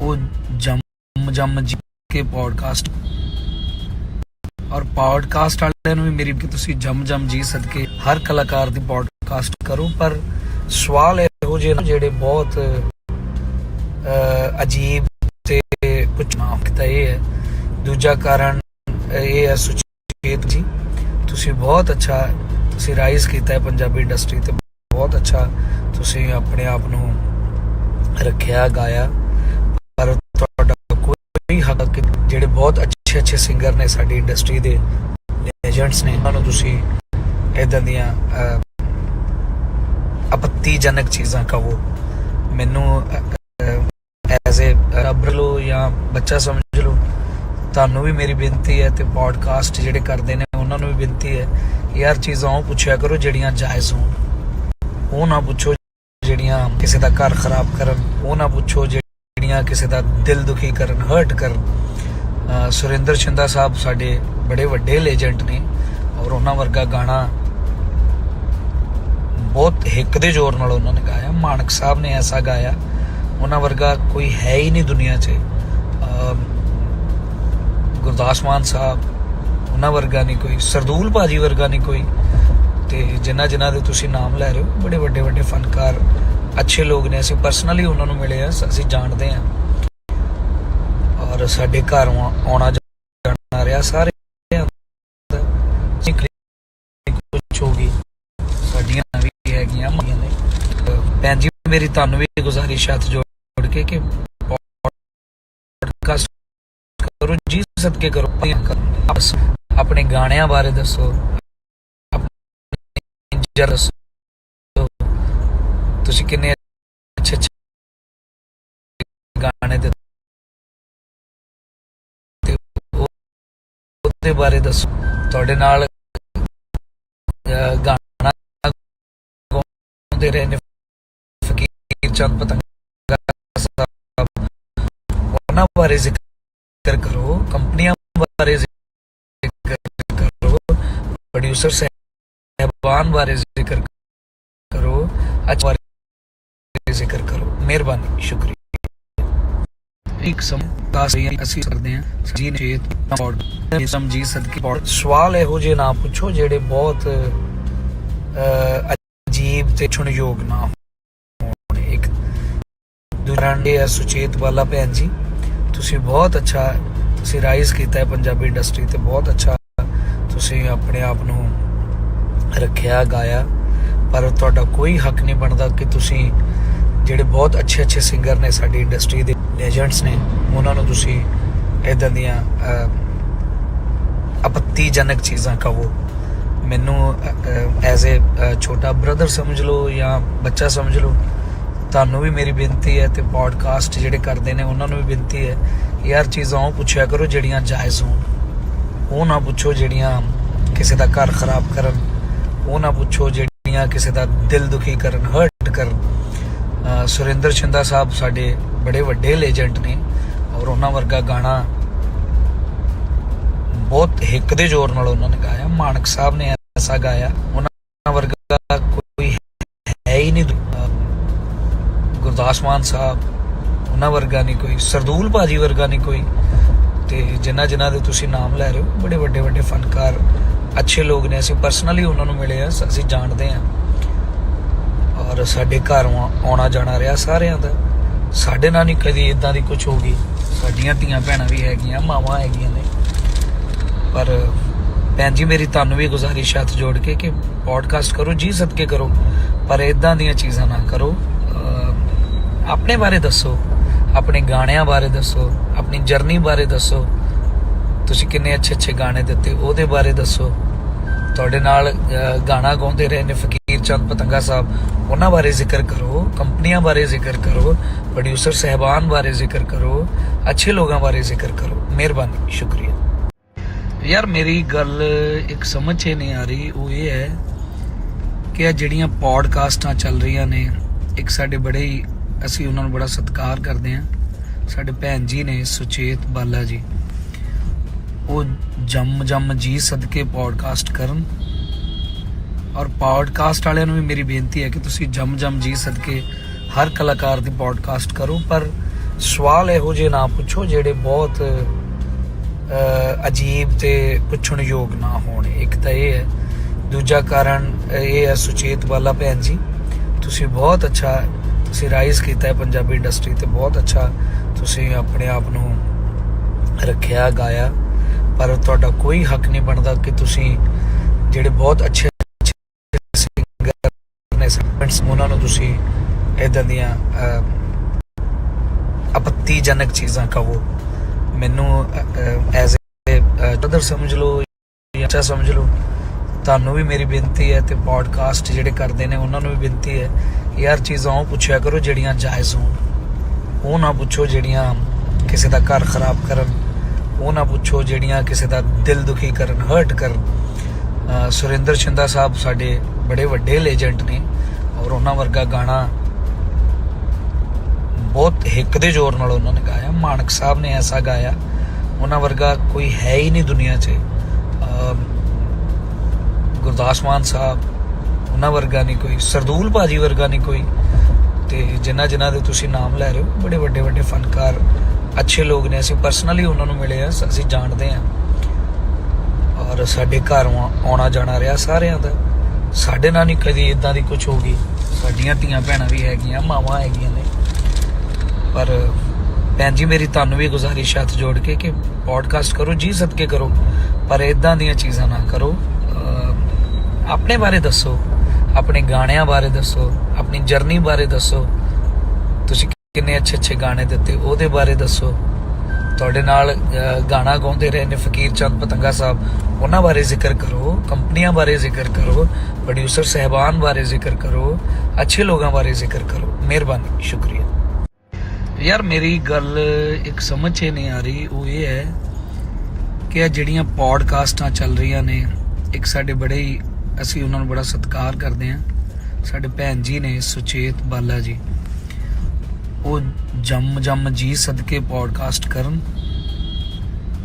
ਉਹ ਜੰਮ ਜੰਮ ਜੀ ਕੇ ਪੋਡਕਾਸਟ ਔਰ ਪੋਡਕਾਸਟ ਵਾਲਿਆਂ ਨੂੰ ਵੀ ਮੇਰੀ ਕਿ ਤੁਸੀਂ ਜਮ ਜਮ ਜੀ ਸਦਕੇ ਹਰ ਕਲਾਕਾਰ ਦੀ ਪੋਡਕਾਸਟ ਕਰੋ, ਪਰ ਸਵਾਲ ਇਹੋ ਜਿਹੇ ਜਿਹੜੇ ਬਹੁਤ ਅਜੀਬ ਤੇ ਪੁੱਛਣਾ ਤਾਂ ਇਹ ਹੈ। ਦੂਜਾ ਕਾਰਨ ਇਹ ਹੈ ਸੁਚੇਤ ਜੀ, ਤੁਸੀਂ ਬਹੁਤ ਅੱਛਾ ਤੁਸੀਂ ਰਾਈਜ਼ ਕੀਤਾ ਹੈ ਪੰਜਾਬੀ ਇੰਡਸਟਰੀ ਤੇ, ਬਹੁਤ ਅੱਛਾ ਤੁਸੀਂ ਆਪਣੇ ਆਪ ਨੂੰ ਰੱਖਿਆ, ਗਾਇਆ। ਪਰ ਤੁਹਾਡਾ ਕੋਈ ਹੱਕ ਜਿਹੜੇ ਬਹੁਤ ਅੱਛੇ ਅੱਛੇ ਸਿੰਗਰ ਨੇ ਸਾਡੀ ਇੰਡਸਟਰੀ ਦੇ ਲੈਜੈਂਡਸ ਨੇ। ਉਹਨਾਂ ਨੂੰ ਤੁਸੀਂ ਇਦਾਂ ਦੀਆਂ ਆਪੱਤੀਜਨਕ ਚੀਜ਼ਾਂ ਕਹੋ। ਮੈਨੂੰ ਐਜ਼ ਅ ਰੱਬ ਲੋ ਜਾਂ ਬੱਚਾ ਸਮਝ ਲਓ, ਤੁਹਾਨੂੰ ਵੀ ਮੇਰੀ ਬੇਨਤੀ ਹੈ ਤੇ ਪੋਡਕਾਸਟ ਜਿਹੜੇ ਕਰਦੇ ਨੇ, ਉਹਨਾਂ ਨੂੰ ਵੀ ਬੇਨਤੀ ਹੈ ਯਾਰ ਚੀਜ਼ਾਂ ਉਹ ਪੁੱਛਿਆ ਕਰੋ ਜਿਹੜੀਆਂ ਜਾਇਜ਼ ਹੋਣ। ਉਹ ਨਾ ਪੁੱਛੋ ਜਿਹੜੀਆਂ ਕਿਸੇ ਦਾ ਘਰ ਖਰਾਬ ਕਰਨ, ਉਹ ਨਾ ਪੁੱਛੋ ਜਿਹੜੀਆਂ ਕਿਸੇ ਦਾ ਦਿਲ ਦੁਖੀ ਕਰਨ ਹਰਟ ਕਰਨ। ਸੁਰਿੰਦਰ ਛਿੰਦਾ ਸਾਹਿਬ ਸਾਡੇ ਬੜੇ ਵੱਡੇ ਲੇਜੈਂਟ ਨੇ ਔਰ ਉਹਨਾਂ ਵਰਗਾ ਗਾਣਾ ਬਹੁਤ ਹਿੱਕ ਦੇ ਜ਼ੋਰ ਨਾਲ ਉਹਨਾਂ ਨੇ ਗਾਇਆ। ਮਾਨਕ ਸਾਹਿਬ ਨੇ ਐਸਾ ਗਾਇਆ। ਉਹਨਾਂ ਵਰਗਾ ਕੋਈ ਹੈ ਹੀ ਨਹੀਂ ਦੁਨੀਆ 'ਚ। ਗੁਰਦਾਸ ਮਾਨ ਸਾਹਿਬ, ਉਹਨਾਂ ਵਰਗਾ ਨਹੀਂ ਕੋਈ। ਸਰਦੂਲ ਭਾਜੀ ਵਰਗਾ ਨਹੀਂ ਕੋਈ। ਤੇ ਜਿਨ੍ਹਾਂ ਜਿਨ੍ਹਾਂ ਦੇ ਤੁਸੀਂ ਨਾਮ ਲੈ ਰਹੇ ਹੋ, ਬੜੇ ਵੱਡੇ ਵੱਡੇ ਫਨਕਾਰ, ਅੱਛੇ ਲੋਕ ਨੇ। ਅਸੀਂ ਪਰਸਨਲੀ ਉਹਨਾਂ ਨੂੰ ਮਿਲੇ ਆ। ਅਸੀਂ ਜਾਣਦੇ ਆ। ਔਰ ਸਾਡੇ ਘਰ ਆਉਣਾ- ਜਾਣਾ ਰਿਹਾ, ਸਾਰੇ ਕੁਝ ਹੋ ਗਈ। ਸਾਡੀਆਂ ਵੀ ਹੈਗੀਆਂ ਮਾਈਆਂ ਨੇ। ਭੈਣ ਜੀ, ਮੇਰੀ ਤੁਹਾਨੂੰ ਵੀ ਗੁਜ਼ਾਰਿਸ਼ ਹੱਥ ਜੋੜ ਕੇ ਕਿ ਪੋਡਕਾਸਟ ਕਰੋ, ਜੀ ਸਦਕੇ ਕਰੋ ਆਪਣੇ ਗਾਣਿਆਂ ਬਾਰੇ ਦੱਸੋ, ਆਪਣੇ ਦੱਸੋ। ਤੁਸੀਂ ਕਿੰਨੇ ਅੱਛੇ ਅੱਛੇ ਗਾਣੇ ਦਿੱਤੇ। ਉਹਦੇ ਬਾਰੇ ਦੱਸੋ। ਤੁਹਾਡੇ ਨਾਲ ਗਾਣਾ ਗਾਉਂਦੇ ਰਹੇ ਨੇ ਫਕੀਰ ਚੰਦ ਪਤੰਗਾ ਸਾਹਿਬ। ਉਹਨਾਂ ਬਾਰੇ ਜ਼ਿਕਰ ਕਰੋ, ਕੰਪਨੀਆਂ ਬਾਰੇ ਜ਼ਿਕਰ ਕਰੋ ਪ੍ਰੋਡਿਊਸਰ ਸਾਹਿਬਾਨ ਬਾਰੇ ਜ਼ਿਕਰ ਕਰੋ, ਅੱਜ ਬਾਰੇ ਜ਼ਿਕਰ ਕਰੋ। ਮਿਹਰਬਾਨੀ, ਸ਼ੁਕਰੀਆ। ਇੱਕ ਸਮ ਦਾਸ ਅਸੀਂ ਕਰਦੇ ਹਾਂ ਜੀ ਚੇਤ ਪੌੜ। ਸਮਝੀ ਸਦਕੀ ਪੌੜ। ਸਵਾਲ ਇਹੋ ਜਿਹੇ ਨਾ ਪੁੱਛੋ ਜਿਹੜੇ ਬਹੁਤ ਅਜੀਬ ਤੇ ਛੁਣਯੋਗ ਨਾ ਹੋਣ। ਇੱਕ ਦੁਰਾਂਡੇ ਸੁਚੇਤ ਵਾਲਾ ਭੈਣ ਜੀ, ਤੁਸੀਂ ਬਹੁਤ ਅੱਛਾ, ਤੁਸੀਂ ਰਾਈਜ਼ ਕੀਤਾ ਹੈ ਪੰਜਾਬੀ ਇੰਡਸਟਰੀ ਤੇ ਬਹੁਤ ਅੱਛਾ ਤੁਸੀਂ ਆਪਣੇ ਆਪ ਨੂੰ ਰੱਖਿਆ, ਗਾਇਆ। ਪਰ ਤੁਹਾਡਾ ਕੋਈ ਹੱਕ ਨਹੀਂ ਬਣਦਾ ਕਿ ਤੁਸੀਂ ਜਿਹੜੇ ਬਹੁਤ ਅੱਛੇ ਅੱਛੇ ਸਿੰਗਰ ਨੇ ਸਾਡੀ ਇੰਡਸਟਰੀ ਦੇ ਲੈਜੈਂਡਸ ਨੇ, ਉਹਨਾਂ ਨੂੰ ਤੁਸੀਂ ਇਦਾਂ ਦੀਆਂ ਆਪੱਤੀਜਨਕ ਚੀਜ਼ਾਂ ਕਹੋ। ਮੈਨੂੰ ਐਜ਼ ਅ ਛੋਟਾ ਬ੍ਰਦਰ ਸਮਝ ਲਓ ਜਾਂ ਬੱਚਾ ਸਮਝ ਲਓ, ਤੁਹਾਨੂੰ ਵੀ ਮੇਰੀ ਬੇਨਤੀ ਹੈ ਤੇ ਪੋਡਕਾਸਟ ਜਿਹੜੇ ਕਰਦੇ ਨੇ, ਉਹਨਾਂ ਨੂੰ ਵੀ ਬੇਨਤੀ ਹੈ ਯਾਰ ਚੀਜ਼ਾਂ ਉਹ ਪੁੱਛਿਆ ਕਰੋ ਜਿਹੜੀਆਂ ਜਾਇਜ਼ ਹੋਣ। ਉਹ ਨਾ ਪੁੱਛੋ ਜਿਹੜੀਆਂ ਕਿਸੇ ਦਾ ਘਰ ਖਰਾਬ ਕਰਨ, ਉਹ ਨਾ ਪੁੱਛੋ ਜਿਹੜੀਆਂ ਕਿਸੇ ਦਾ ਦਿਲ ਦੁਖੀ ਕਰਨ ਹਰਟ ਕਰਨ। ਸੁਰਿੰਦਰ ਛਿੰਦਾ ਸਾਹਿਬ ਸਾਡੇ ਬੜੇ ਵੱਡੇ ਲੈਜੈਂਡ ਨੇ ਔਰ ਉਹਨਾਂ ਵਰਗਾ ਗਾਣਾ ਬਹੁਤ ਹਿੱਕ ਦੇ ਜ਼ੋਰ ਨਾਲ ਉਹਨਾਂ ਨੇ ਗਾਇਆ। ਮਾਨਕ ਸਾਹਿਬ ਨੇ ਐਸਾ ਗਾਇਆ। ਉਹਨਾਂ ਵਰਗਾ ਕੋਈ ਹੈ ਹੀ ਨਹੀਂ। ਗੁਰਦਾਸ ਮਾਨ ਸਾਹਿਬ, ਉਹਨਾਂ ਵਰਗਾ ਨਹੀਂ ਕੋਈ। ਸਰਦੂਲ ਭਾਜੀ ਵਰਗਾ ਨਹੀਂ ਕੋਈ। ਤੇ ਜਿਨ੍ਹਾਂ ਜਿਨ੍ਹਾਂ ਦੇ ਤੁਸੀਂ ਨਾਮ ਲੈ ਰਹੇ ਹੋ, ਬੜੇ ਵੱਡੇ ਵੱਡੇ ਫਨਕਾਰ, ਅੱਛੇ ਲੋਕ ਨੇ। ਅਸੀਂ ਪਰਸਨਲੀ ਉਹਨਾਂ ਨੂੰ ਮਿਲੇ ਆ। ਅਸੀਂ ਜਾਣਦੇ ਆ। ਔਰ ਸਾਡੇ ਘਰ ਆਉਣਾ- ਜਾਣਾ ਰਿਹਾ ਸਾਰਿਆਂ ਦਾ। ਸਾਡੇ ਨਾਲ ਨਹੀਂ ਕਦੀ ਇਦਾਂ ਦੀ ਕੁਝ ਹੋ ਗਈ। ਸਾਡੀਆਂ ਧੀਆਂ ਭੈਣਾਂ ਵੀ ਹੈਗੀਆਂ, ਮਾਵਾਂ ਹੈਗੀਆਂ ਨੇ। ਪਰ ਭੈਣ ਜੀ, ਮੇਰੀ ਤੁਹਾਨੂੰ ਵੀ ਗੁਜ਼ਾਰਿਸ਼ ਹੱਥ ਜੋੜ ਕੇ ਕਿ ਪੋਡਕਾਸਟ ਕਰੋ, ਜੀ ਸਦਕੇ ਕਰੋ। ਪਰ ਇਦਾਂ ਦੀਆਂ ਚੀਜ਼ਾਂ ਨਾ ਕਰੋ। ਆਪਣੇ ਬਾਰੇ ਦੱਸੋ। ਆਪਣੇ ਗਾਣਿਆਂ ਬਾਰੇ ਦੱਸੋ। ਆਪਣੀ ਜਰਨੀ ਬਾਰੇ ਦੱਸੋ। ਤੁਸੀਂ ਕਿੰਨੇ ਅੱਛੇ ਅੱਛੇ ਗਾਣੇ ਦਿੱਤੇ, ਉਹਦੇ ਬਾਰੇ ਦੱਸੋ। ਤੁਹਾਡੇ ਨਾਲ ਗਾਣਾ ਗਾਉਂਦੇ ਰਹੇ ਨੇ ਫਕੀਰ ਚੰਦ ਪਤੰਗਾ ਸਾਹਿਬ, ਉਹਨਾਂ ਬਾਰੇ ਜ਼ਿਕਰ ਕਰੋ, ਕੰਪਨੀਆਂ ਬਾਰੇ ਜ਼ਿਕਰ ਕਰੋ ਪ੍ਰੋਡਿਊਸਰ ਸਹਿਬਾਨ ਬਾਰੇ ਜ਼ਿਕਰ ਕਰੋ, ਅੱਛੇ ਲੋਕਾਂ ਬਾਰੇ ਜ਼ਿਕਰ ਕਰੋ। ਮਿਹਰਬਾਨੀ, ਸ਼ੁਕਰੀਆ। ਯਾਰ, ਮੇਰੀ ਗੱਲ ਇੱਕ ਸਮਝ 'ਚ ਨਹੀਂ ਆ ਰਹੀ, ਉਹ ਇਹ ਹੈ ਕਿ ਇਹ ਜਿਹੜੀਆਂ ਪੋਡਕਾਸਟਾਂ ਚੱਲ ਰਹੀਆਂ ਨੇ, ਇੱਕ ਸਾਡੇ ਬੜੇ ਹੀ, ਅਸੀਂ ਉਹਨਾਂ ਨੂੰ ਬੜਾ ਸਤਿਕਾਰ ਕਰਦੇ ਹਾਂ। ਸਾਡੇ ਭੈਣ ਜੀ ਨੇ, ਸੁਚੇਤ ਬਾਲਾ ਜੀ, ਉਹ ਜੰਮ ਜੰਮ ਜੀ ਸਦਕੇ ਪੋਡਕਾਸਟ ਕਰਨ। ਔਰ ਪੋਡਕਾਸਟ ਵਾਲਿਆਂ ਨੂੰ ਵੀ ਮੇਰੀ ਬੇਨਤੀ ਹੈ ਕਿ ਤੁਸੀਂ ਜਮ ਜਮ ਜੀ ਸਦਕੇ ਹਰ ਕਲਾਕਾਰ ਦੀ ਪੋਡਕਾਸਟ ਕਰੋ, ਪਰ ਸਵਾਲ ਇਹੋ ਜਿਹੇ ਨਾ ਪੁੱਛੋ ਜਿਹੜੇ ਬਹੁਤ ਅਜੀਬ ਤੇ ਪੁੱਛਣ ਯੋਗ ਨਾ ਹੋਣ। ਇੱਕ ਤਾਂ ਇਹ ਹੈ, ਦੂਜਾ ਕਾਰਨ ਇਹ ਹੈ ਸੁਚੇਤ ਵਾਲਾ ਭੈਣ ਜੀ, ਤੁਸੀਂ ਬਹੁਤ ਅੱਛਾ ਤੁਸੀਂ ਰਾਈਜ਼ ਕੀਤਾ ਹੈ ਪੰਜਾਬੀ ਇੰਡਸਟਰੀ ਤੇ, ਬਹੁਤ ਅੱਛਾ ਤੁਸੀਂ ਆਪਣੇ ਆਪ ਨੂੰ ਰੱਖਿਆ, ਗਾਇਆ, ਪਰ ਤੁਹਾਡਾ ਕੋਈ ਹੱਕ ਨਹੀਂ ਬਣਦਾ ਕਿ ਤੁਸੀਂ ਜਿਹੜੇ ਬਹੁਤ ਅੱਛੇ ਨੇ ਉਹਨਾਂ ਨੂੰ ਤੁਸੀਂ ਇਦਾਂ ਦੀਆਂ ਆਪੱਤੀਜਨਕ ਚੀਜ਼ਾਂ ਕਹੋ। ਮੈਨੂੰ ਐਜ਼ ਅ ਬ੍ਰਦਰ ਸਮਝ ਲਓ ਜਾਂ ਅੱਛਾ ਸਮਝ ਲਓ, ਤੁਹਾਨੂੰ ਵੀ ਮੇਰੀ ਬੇਨਤੀ ਹੈ ਤੇ ਪੋਡਕਾਸਟ ਜਿਹੜੇ ਕਰਦੇ ਨੇ, ਉਹਨਾਂ ਨੂੰ ਵੀ ਬੇਨਤੀ ਹੈ ਯਾਰ ਚੀਜ਼ਾਂ ਉਹ ਪੁੱਛਿਆ ਕਰੋ ਜਿਹੜੀਆਂ ਜਾਇਜ਼ ਹੋਣ। ਉਹ ਨਾ ਪੁੱਛੋ ਜਿਹੜੀਆਂ ਕਿਸੇ ਦਾ ਘਰ ਖਰਾਬ ਕਰਨ। ਉਹ ਨਾ ਪੁੱਛੋ ਜਿਹੜੀਆਂ ਕਿਸੇ ਦਾ ਦਿਲ ਦੁਖੀ ਕਰਨ ਹਰਟ ਕਰਨ। ਸੁਰਿੰਦਰ ਛਿੰਦਾ ਸਾਹਿਬ ਸਾਡੇ ਬੜੇ ਵੱਡੇ ਲੇਜੈਂਟ ਨੇ। ਔਰ ਉਹਨਾਂ ਵਰਗਾ ਗਾਣਾ ਬਹੁਤ ਹਿੱਕ ਦੇ ਜ਼ੋਰ ਨਾਲ ਉਹਨਾਂ ਨੇ ਗਾਇਆ। ਮਾਨਕ ਸਾਹਿਬ ਨੇ ਐਸਾ ਗਾਇਆ। ਉਹਨਾਂ ਵਰਗਾ ਕੋਈ ਹੈ ਹੀ ਨਹੀਂ ਦੁਨੀਆ 'ਚ। ਗੁਰਦਾਸ ਮਾਨ ਸਾਹਿਬ, ਉਹਨਾਂ ਵਰਗਾ ਨਹੀਂ ਕੋਈ। ਸਰਦੂਲ ਭਾਜੀ ਵਰਗਾ ਨਹੀਂ ਕੋਈ। ਤੇ ਜਿਨ੍ਹਾਂ ਜਿਨ੍ਹਾਂ ਦੇ ਤੁਸੀਂ ਨਾਮ ਲੈ ਰਹੇ ਹੋ, ਬੜੇ ਵੱਡੇ ਵੱਡੇ ਫਨਕਾਰ, ਅੱਛੇ ਲੋਕ ਨੇ। ਅਸੀਂ ਪਰਸਨਲੀ ਉਹਨਾਂ ਨੂੰ ਮਿਲੇ ਆ ਅਸੀਂ ਜਾਣਦੇ ਆ ਔਰ ਸਾਡੇ ਘਰ ਆਉਣਾ- ਆਉਣਾ ਜਾਣਾ ਰਿਹਾ ਸਾਰਿਆਂ ਦਾ। ਸਾਡੇ ਨਾਲ ਨਹੀਂ ਕਦੀ ਇਦਾਂ ਦੀ ਕੁਝ ਹੋ ਗਈ। ਸਾਡੀਆਂ ਧੀਆਂ ਭੈਣਾਂ ਵੀ ਹੈਗੀਆਂ, ਮਾਵਾਂ ਹੈਗੀਆਂ ਨੇ। ਪਰ ਭੈਣ ਜੀ, ਮੇਰੀ ਤੁਹਾਨੂੰ ਵੀ ਗੁਜ਼ਾਰਿਸ਼ ਹੱਥ ਜੋੜ ਕੇ ਕਿ ਪੋਡਕਾਸਟ ਕਰੋ, ਜੀ ਸਦਕੇ ਕਰੋ। ਪਰ ਇਦਾਂ ਦੀਆਂ ਚੀਜ਼ਾਂ ਨਾ ਕਰੋ। ਆਪਣੇ ਬਾਰੇ ਦੱਸੋ, ਆਪਣੇ ਗਾਣਿਆਂ ਬਾਰੇ ਦੱਸੋ, ਆਪਣੀ ਜਰਨੀ ਬਾਰੇ ਦੱਸੋ। ਤੁਸੀਂ ਕਿੰਨੇ ਅੱਛੇ ਅੱਛੇ ਗਾਣੇ ਦਿੱਤੇ, ਉਹਦੇ ਬਾਰੇ ਦੱਸੋ। ਤੁਹਾਡੇ ਨਾਲ ਗਾਣਾ ਗਾਉਂਦੇ ਰਹੇ ਨੇ ਫਕੀਰ ਚੰਦ ਪਤੰਗਾ ਸਾਹਿਬ, ਉਹਨਾਂ ਬਾਰੇ ਜ਼ਿਕਰ ਕਰੋ, ਕੰਪਨੀਆਂ ਬਾਰੇ ਜ਼ਿਕਰ ਕਰੋ ਪ੍ਰੋਡਿਊਸਰ ਸਹਿਬਾਨ ਬਾਰੇ ਜ਼ਿਕਰ ਕਰੋ, ਅੱਛੇ ਲੋਕਾਂ ਬਾਰੇ ਜ਼ਿਕਰ ਕਰੋ। ਮਿਹਰਬਾਨੀ, ਸ਼ੁਕਰੀਆ। ਯਾਰ, ਮੇਰੀ ਗੱਲ ਇੱਕ ਸਮਝ 'ਚ ਨਹੀਂ ਆ ਰਹੀ, ਉਹ ਇਹ ਹੈ ਕਿ ਇਹ ਜਿਹੜੀਆਂ ਪੋਡਕਾਸਟਾਂ ਚੱਲ ਰਹੀਆਂ ਨੇ, ਇੱਕ ਸਾਡੇ ਬੜੇ ਹੀ, ਅਸੀਂ ਉਹਨਾਂ ਨੂੰ ਬੜਾ ਸਤਿਕਾਰ ਕਰਦੇ ਹਾਂ। ਸਾਡੇ ਭੈਣ ਜੀ ਨੇ ਸੁਚੇਤ ਬਾਲਾ ਜੀ। ਉਹ ਜੰਮ ਜੰਮ ਜੀ ਸਦਕੇ ਪੋਡਕਾਸਟ ਕਰਨ।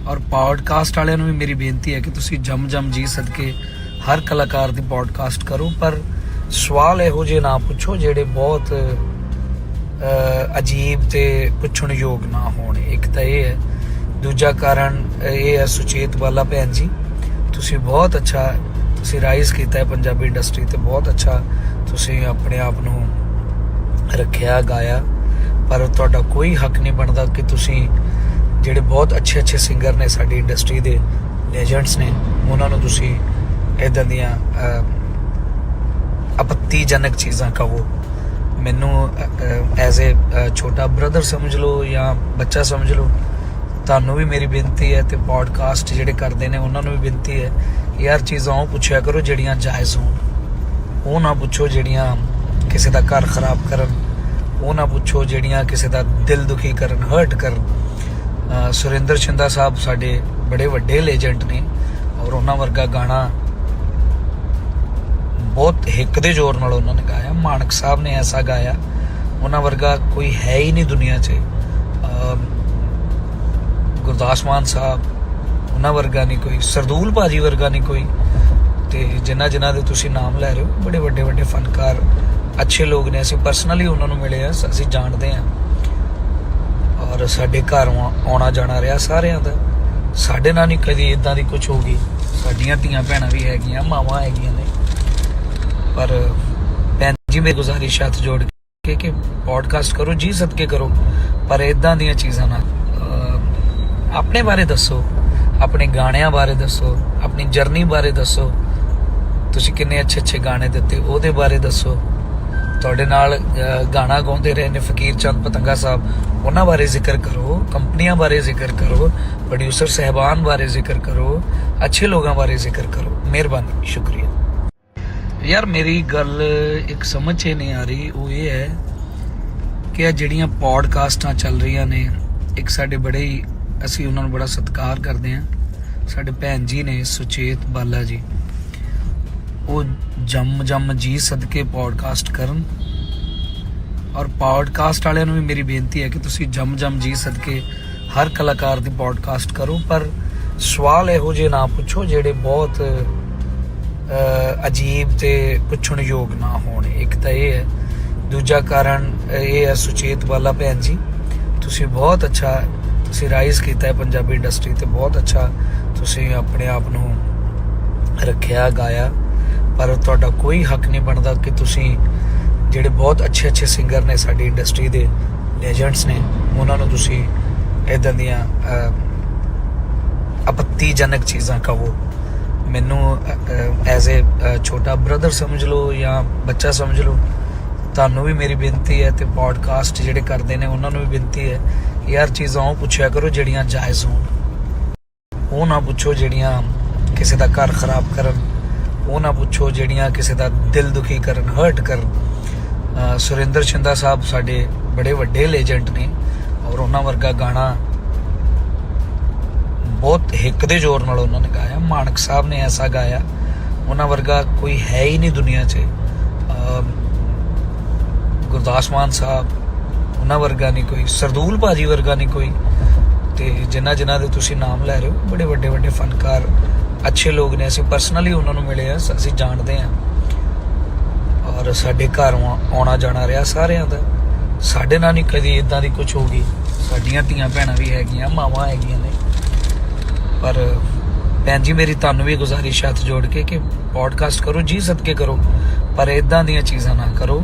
ਔਰ ਪੋਡਕਾਸਟ ਵਾਲਿਆਂ ਨੂੰ ਵੀ ਮੇਰੀ ਬੇਨਤੀ ਹੈ ਕਿ ਤੁਸੀਂ ਜੰਮ ਜੰਮ ਜੀ ਸਦਕੇ ਹਰ ਕਲਾਕਾਰ ਦੀ ਪੋਡਕਾਸਟ ਕਰੋ। ਪਰ ਸਵਾਲ ਇਹੋ ਜਿਹੇ ਨਾ ਪੁੱਛੋ ਜਿਹੜੇ ਬਹੁਤ ਅਜੀਬ ਤੇ ਪੁੱਛਣ ਯੋਗ ਨਾ ਹੋਣ। ਇੱਕ ਤਾਂ ਇਹ ਹੈ। ਦੂਜਾ ਕਾਰਨ ਇਹ ਹੈ ਸੁਚੇਤ ਵਾਲਾ ਭੈਣ ਜੀ, ਤੁਸੀਂ ਬਹੁਤ ਅੱਛਾ ਤੁਸੀਂ ਰਾਈਜ਼ ਕੀਤਾ ਹੈ ਪੰਜਾਬੀ ਇੰਡਸਟਰੀ ਤੇ, ਬਹੁਤ ਅੱਛਾ ਤੁਸੀਂ ਆਪਣੇ ਆਪ ਨੂੰ ਰੱਖਿਆ, ਗਾਇਆ। ਪਰ ਤੁਹਾਡਾ ਕੋਈ ਹੱਕ ਨਹੀਂ ਬਣਦਾ ਕਿ ਤੁਸੀਂ ਜਿਹੜੇ ਬਹੁਤ ਅੱਛੇ ਅੱਛੇ ਸਿੰਗਰ ਨੇ ਸਾਡੀ ਇੰਡਸਟਰੀ ਦੇ ਲੈਜੈਂਡਸ ਨੇ, ਉਹਨਾਂ ਨੂੰ ਤੁਸੀਂ ਇਦਾਂ ਦੀਆਂ ਆਪੱਤੀਜਨਕ ਚੀਜ਼ਾਂ ਕਹੋ। ਮੈਨੂੰ ਐਜ਼ ਅ ਛੋਟਾ ਬ੍ਰਦਰ ਸਮਝ ਲਓ ਜਾਂ ਬੱਚਾ ਸਮਝ ਲਓ, ਤੁਹਾਨੂੰ ਵੀ ਮੇਰੀ ਬੇਨਤੀ ਹੈ ਤੇ ਪੋਡਕਾਸਟ ਜਿਹੜੇ ਕਰਦੇ ਨੇ, ਉਹਨਾਂ ਨੂੰ ਵੀ ਬੇਨਤੀ ਹੈ, ਯਾਰ ਚੀਜ਼ਾਂ ਉਹ ਪੁੱਛਿਆ ਕਰੋ ਜਿਹੜੀਆਂ ਜਾਇਜ਼ ਹੋਣ। ਉਹ ਨਾ ਪੁੱਛੋ ਜਿਹੜੀਆਂ ਕਿਸੇ ਦਾ ਘਰ ਖਰਾਬ ਕਰਨ ਉਹ ਨਾ ਪੁੱਛੋ ਜਿਹੜੀਆਂ ਕਿਸੇ ਦਾ ਦਿਲ ਦੁਖੀ ਕਰਨ ਹਰਟ ਕਰਨ। ਸੁਰਿੰਦਰ ਛਿੰਦਾ ਸਾਹਿਬ ਸਾਡੇ ਬੜੇ ਵੱਡੇ ਲੈਜੈਂਡ ਨੇ ਔਰ ਉਹਨਾਂ ਵਰਗਾ ਗਾਣਾ ਬਹੁਤ ਹਿੱਕ ਦੇ ਜ਼ੋਰ ਨਾਲ ਉਹਨਾਂ ਨੇ ਗਾਇਆ। ਮਾਨਕ ਸਾਹਿਬ ਨੇ ਐਸਾ ਗਾਇਆ। ਉਹਨਾਂ ਵਰਗਾ ਕੋਈ ਹੈ ਹੀ ਨਹੀਂ ਦੁਨੀਆ 'ਚ। ਗੁਰਦਾਸ ਮਾਨ ਸਾਹਿਬ, ਉਹਨਾਂ ਵਰਗਾ ਨਹੀਂ ਕੋਈ। ਸਰਦੂਲ ਭਾਜੀ ਵਰਗਾ ਨਹੀਂ ਕੋਈ। ਤੇ ਜਿਨ੍ਹਾਂ ਜਿਨ੍ਹਾਂ ਦੇ ਤੁਸੀਂ ਨਾਮ ਲੈ ਰਹੇ ਹੋ, ਬੜੇ ਵੱਡੇ ਵੱਡੇ ਫਨਕਾਰ ਅੱਛੇ ਲੋਕ ਨੇ, ਅਸੀਂ ਪਰਸਨਲੀ ਉਹਨਾਂ ਨੂੰ ਮਿਲੇ ਆ ਅਸੀਂ ਜਾਣਦੇ ਆ। ਔਰ ਸਾਡੇ ਘਰ ਆਉਣਾ- ਜਾਣਾ ਰਿਹਾ ਸਾਰਿਆਂ ਦਾ। ਸਾਡੇ ਨਾਲ ਨਹੀਂ ਕਦੀ ਇਦਾਂ ਦੀ ਕੁਝ ਹੋ ਗਈ। ਸਾਡੀਆਂ ਧੀਆਂ ਭੈਣਾਂ ਵੀ ਹੈਗੀਆਂ, ਮਾਵਾਂ ਹੈਗੀਆਂ ਨੇ। ਪਰ ਭੈਣ ਜੀ, ਮੇਰੀ ਗੁਜ਼ਾਰਿਸ਼ ਹੱਥ ਜੋੜ ਕੇ ਕਿ ਪੋਡਕਾਸਟ ਕਰੋ, ਜੀ ਸਦਕੇ ਕਰੋ। ਪਰ ਇਦਾਂ ਦੀਆਂ ਚੀਜ਼ਾਂ ਨਾ ਆਪਣੇ ਬਾਰੇ ਦੱਸੋ। ਆਪਣੇ ਗਾਣਿਆਂ ਬਾਰੇ ਦੱਸੋ। ਆਪਣੀ ਜਰਨੀ ਬਾਰੇ ਦੱਸੋ। ਤੁਸੀਂ ਕਿੰਨੇ ਅੱਛੇ ਅੱਛੇ ਗਾਣੇ ਦਿੱਤੇ, ਉਹਦੇ ਬਾਰੇ ਦੱਸੋ। ਤੁਹਾਡੇ ਨਾਲ ਗਾਣਾ ਗਾਉਂਦੇ ਰਹੇ ਨੇ ਫਕੀਰ ਚੰਦ ਪਤੰਗਾ ਸਾਹਿਬ, ਉਹਨਾਂ ਬਾਰੇ ਜ਼ਿਕਰ ਕਰੋ, ਕੰਪਨੀਆਂ ਬਾਰੇ ਜ਼ਿਕਰ ਕਰੋ ਪ੍ਰੋਡਿਊਸਰ ਸਹਿਬਾਨ ਬਾਰੇ ਜ਼ਿਕਰ ਕਰੋ, ਅੱਛੇ ਲੋਕਾਂ ਬਾਰੇ ਜ਼ਿਕਰ ਕਰੋ। ਮਿਹਰਬਾਨੀ, ਸ਼ੁਕਰੀਆ। ਯਾਰ, ਮੇਰੀ ਗੱਲ ਇੱਕ ਸਮਝ 'ਚ ਨਹੀਂ ਆ ਰਹੀ, ਉਹ ਇਹ ਹੈ ਕਿ ਇਹ ਜਿਹੜੀਆਂ ਪੋਡਕਾਸਟਾਂ ਚੱਲ ਰਹੀਆਂ ਨੇ, ਇੱਕ ਸਾਡੇ ਬੜੇ ਹੀ, ਅਸੀਂ ਉਹਨਾਂ ਨੂੰ ਬੜਾ ਸਤਿਕਾਰ ਕਰਦੇ ਹਾਂ। ਸਾਡੇ ਭੈਣ ਜੀ ਨੇ ਸੁਚੇਤ ਬਾਲਾ ਜੀ। ਉਹ ਜੰਮ ਜੰਮ ਜੀ ਸਦਕੇ ਪੋਡਕਾਸਟ ਕਰਨ। ਔਰ ਪੋਡਕਾਸਟ ਵਾਲਿਆਂ ਨੂੰ ਵੀ ਮੇਰੀ ਬੇਨਤੀ ਹੈ ਕਿ ਤੁਸੀਂ ਜੰਮ ਜੰਮ ਜੀ ਸਦਕੇ ਹਰ ਕਲਾਕਾਰ ਦੀ ਪੋਡਕਾਸਟ ਕਰੋ, ਪਰ ਸਵਾਲ ਇਹੋ ਜਿਹੇ ਨਾ ਪੁੱਛੋ ਜਿਹੜੇ ਬਹੁਤ ਅਜੀਬ ਤੇ ਪੁੱਛਣ ਯੋਗ ਨਾ ਹੋਣ। ਇੱਕ ਤਾਂ ਇਹ ਹੈ। ਦੂਜਾ ਕਾਰਨ ਇਹ ਹੈ ਸੁਚੇਤ ਵਾਲਾ ਭੈਣ ਜੀ। ਤੁਸੀਂ ਬਹੁਤ ਅੱਛਾ ਤੁਸੀਂ ਰਾਈਜ਼ ਕੀਤਾ ਹੈ ਪੰਜਾਬੀ ਇੰਡਸਟਰੀ ਤੇ, ਬਹੁਤ ਅੱਛਾ ਤੁਸੀਂ ਆਪਣੇ ਆਪ ਨੂੰ ਰੱਖਿਆ, ਗਾਇਆ। ਪਰ ਤੁਹਾਡਾ ਕੋਈ ਹੱਕ ਨਹੀਂ ਬਣਦਾ ਕਿ ਤੁਸੀਂ ਜਿਹੜੇ ਬਹੁਤ ਅੱਛੇ ਅੱਛੇ ਸਿੰਗਰ ਨੇ ਸਾਡੀ ਇੰਡਸਟਰੀ ਦੇ ਲੈਜੈਂਡਸ ਨੇ, ਉਹਨਾਂ ਨੂੰ ਤੁਸੀਂ ਇਦਾਂ ਦੀਆਂ ਆਪੱਤੀਜਨਕ ਚੀਜ਼ਾਂ ਕਹੋ। ਮੈਨੂੰ ਐਜ਼ ਅ ਛੋਟਾ ਬ੍ਰਦਰ ਸਮਝ ਲਓ ਜਾਂ ਬੱਚਾ ਸਮਝ ਲਓ, ਤੁਹਾਨੂੰ ਵੀ ਮੇਰੀ ਬੇਨਤੀ ਹੈ ਤੇ ਪੋਡਕਾਸਟ ਜਿਹੜੇ ਕਰਦੇ ਨੇ, ਉਹਨਾਂ ਨੂੰ ਵੀ ਬੇਨਤੀ ਹੈ ਯਾਰ ਚੀਜ਼ਾਂ ਉਹ ਪੁੱਛਿਆ ਕਰੋ ਜਿਹੜੀਆਂ ਜਾਇਜ਼ ਹੋਣ। ਉਹ ਨਾ ਪੁੱਛੋ ਜਿਹੜੀਆਂ ਕਿਸੇ ਦਾ ਘਰ ਖਰਾਬ ਕਰਨ। ਉਹ ਨਾ ਪੁੱਛੋ ਜਿਹੜੀਆਂ ਕਿਸੇ ਦਾ ਦਿਲ ਦੁਖੀ ਕਰਨ ਹਰਟ ਕਰਨ। ਸੁਰਿੰਦਰ ਛਿੰਦਾ ਸਾਹਿਬ ਸਾਡੇ ਬੜੇ ਵੱਡੇ ਲੈਜੈਂਡ ਨੇ ਔਰ ਉਹਨਾਂ ਵਰਗਾ ਗਾਣਾ ਬਹੁਤ ਹਿੱਕ ਦੇ ਜ਼ੋਰ ਨਾਲ ਉਹਨਾਂ ਨੇ ਗਾਇਆ। ਮਾਨਕ ਸਾਹਿਬ ਨੇ ਐਸਾ ਗਾਇਆ, ਉਹਨਾਂ ਵਰਗਾ ਕੋਈ ਹੈ ਹੀ ਨਹੀਂ ਦੁਨੀਆ 'ਚ। ਗੁਰਦਾਸ ਮਾਨ ਸਾਹਿਬ, ਉਹਨਾਂ ਵਰਗਾ ਨਹੀਂ ਕੋਈ, ਸਰਦੂਲ ਭਾਜੀ ਵਰਗਾ ਨਹੀਂ ਕੋਈ। ਤੇ ਜਿਨ੍ਹਾਂ ਜਿਨ੍ਹਾਂ ਦੇ ਤੁਸੀਂ ਨਾਮ ਲੈ ਰਹੇ ਹੋ, ਬੜੇ ਵੱਡੇ ਵੱਡੇ ਫਨਕਾਰ ਅੱਛੇ ਲੋਕ ਨੇ, ਅਸੀਂ ਪਰਸਨਲੀ ਉਹਨਾਂ ਨੂੰ ਮਿਲੇ ਆ, ਅਸੀਂ ਜਾਣਦੇ ਆ। ਔਰ ਸਾਡੇ ਘਰ ਆਉਣਾ- ਆਉਣਾ ਜਾਣਾ ਰਿਹਾ ਸਾਰਿਆਂ ਦਾ। ਸਾਡੇ ਨਾਲ ਨਹੀਂ ਕਦੀ ਇਦਾਂ ਦੀ ਕੁਝ ਹੋ ਗਈ। ਸਾਡੀਆਂ ਧੀਆਂ ਭੈਣਾਂ ਵੀ ਹੈਗੀਆਂ, ਮਾਵਾਂ ਹੈਗੀਆਂ ਨੇ। ਪਰ ਭੈਣ ਜੀ, ਮੇਰੀ ਤੁਹਾਨੂੰ ਵੀ ਗੁਜ਼ਾਰਿਸ਼, ਹੱਥ ਜੋੜ ਕੇ ਕਿ ਪੋਡਕਾਸਟ ਕਰੋ, ਜੀ ਸਦਕੇ ਕਰੋ, ਪਰ ਇਦਾਂ ਦੀਆਂ ਚੀਜ਼ਾਂ ਨਾ ਕਰੋ।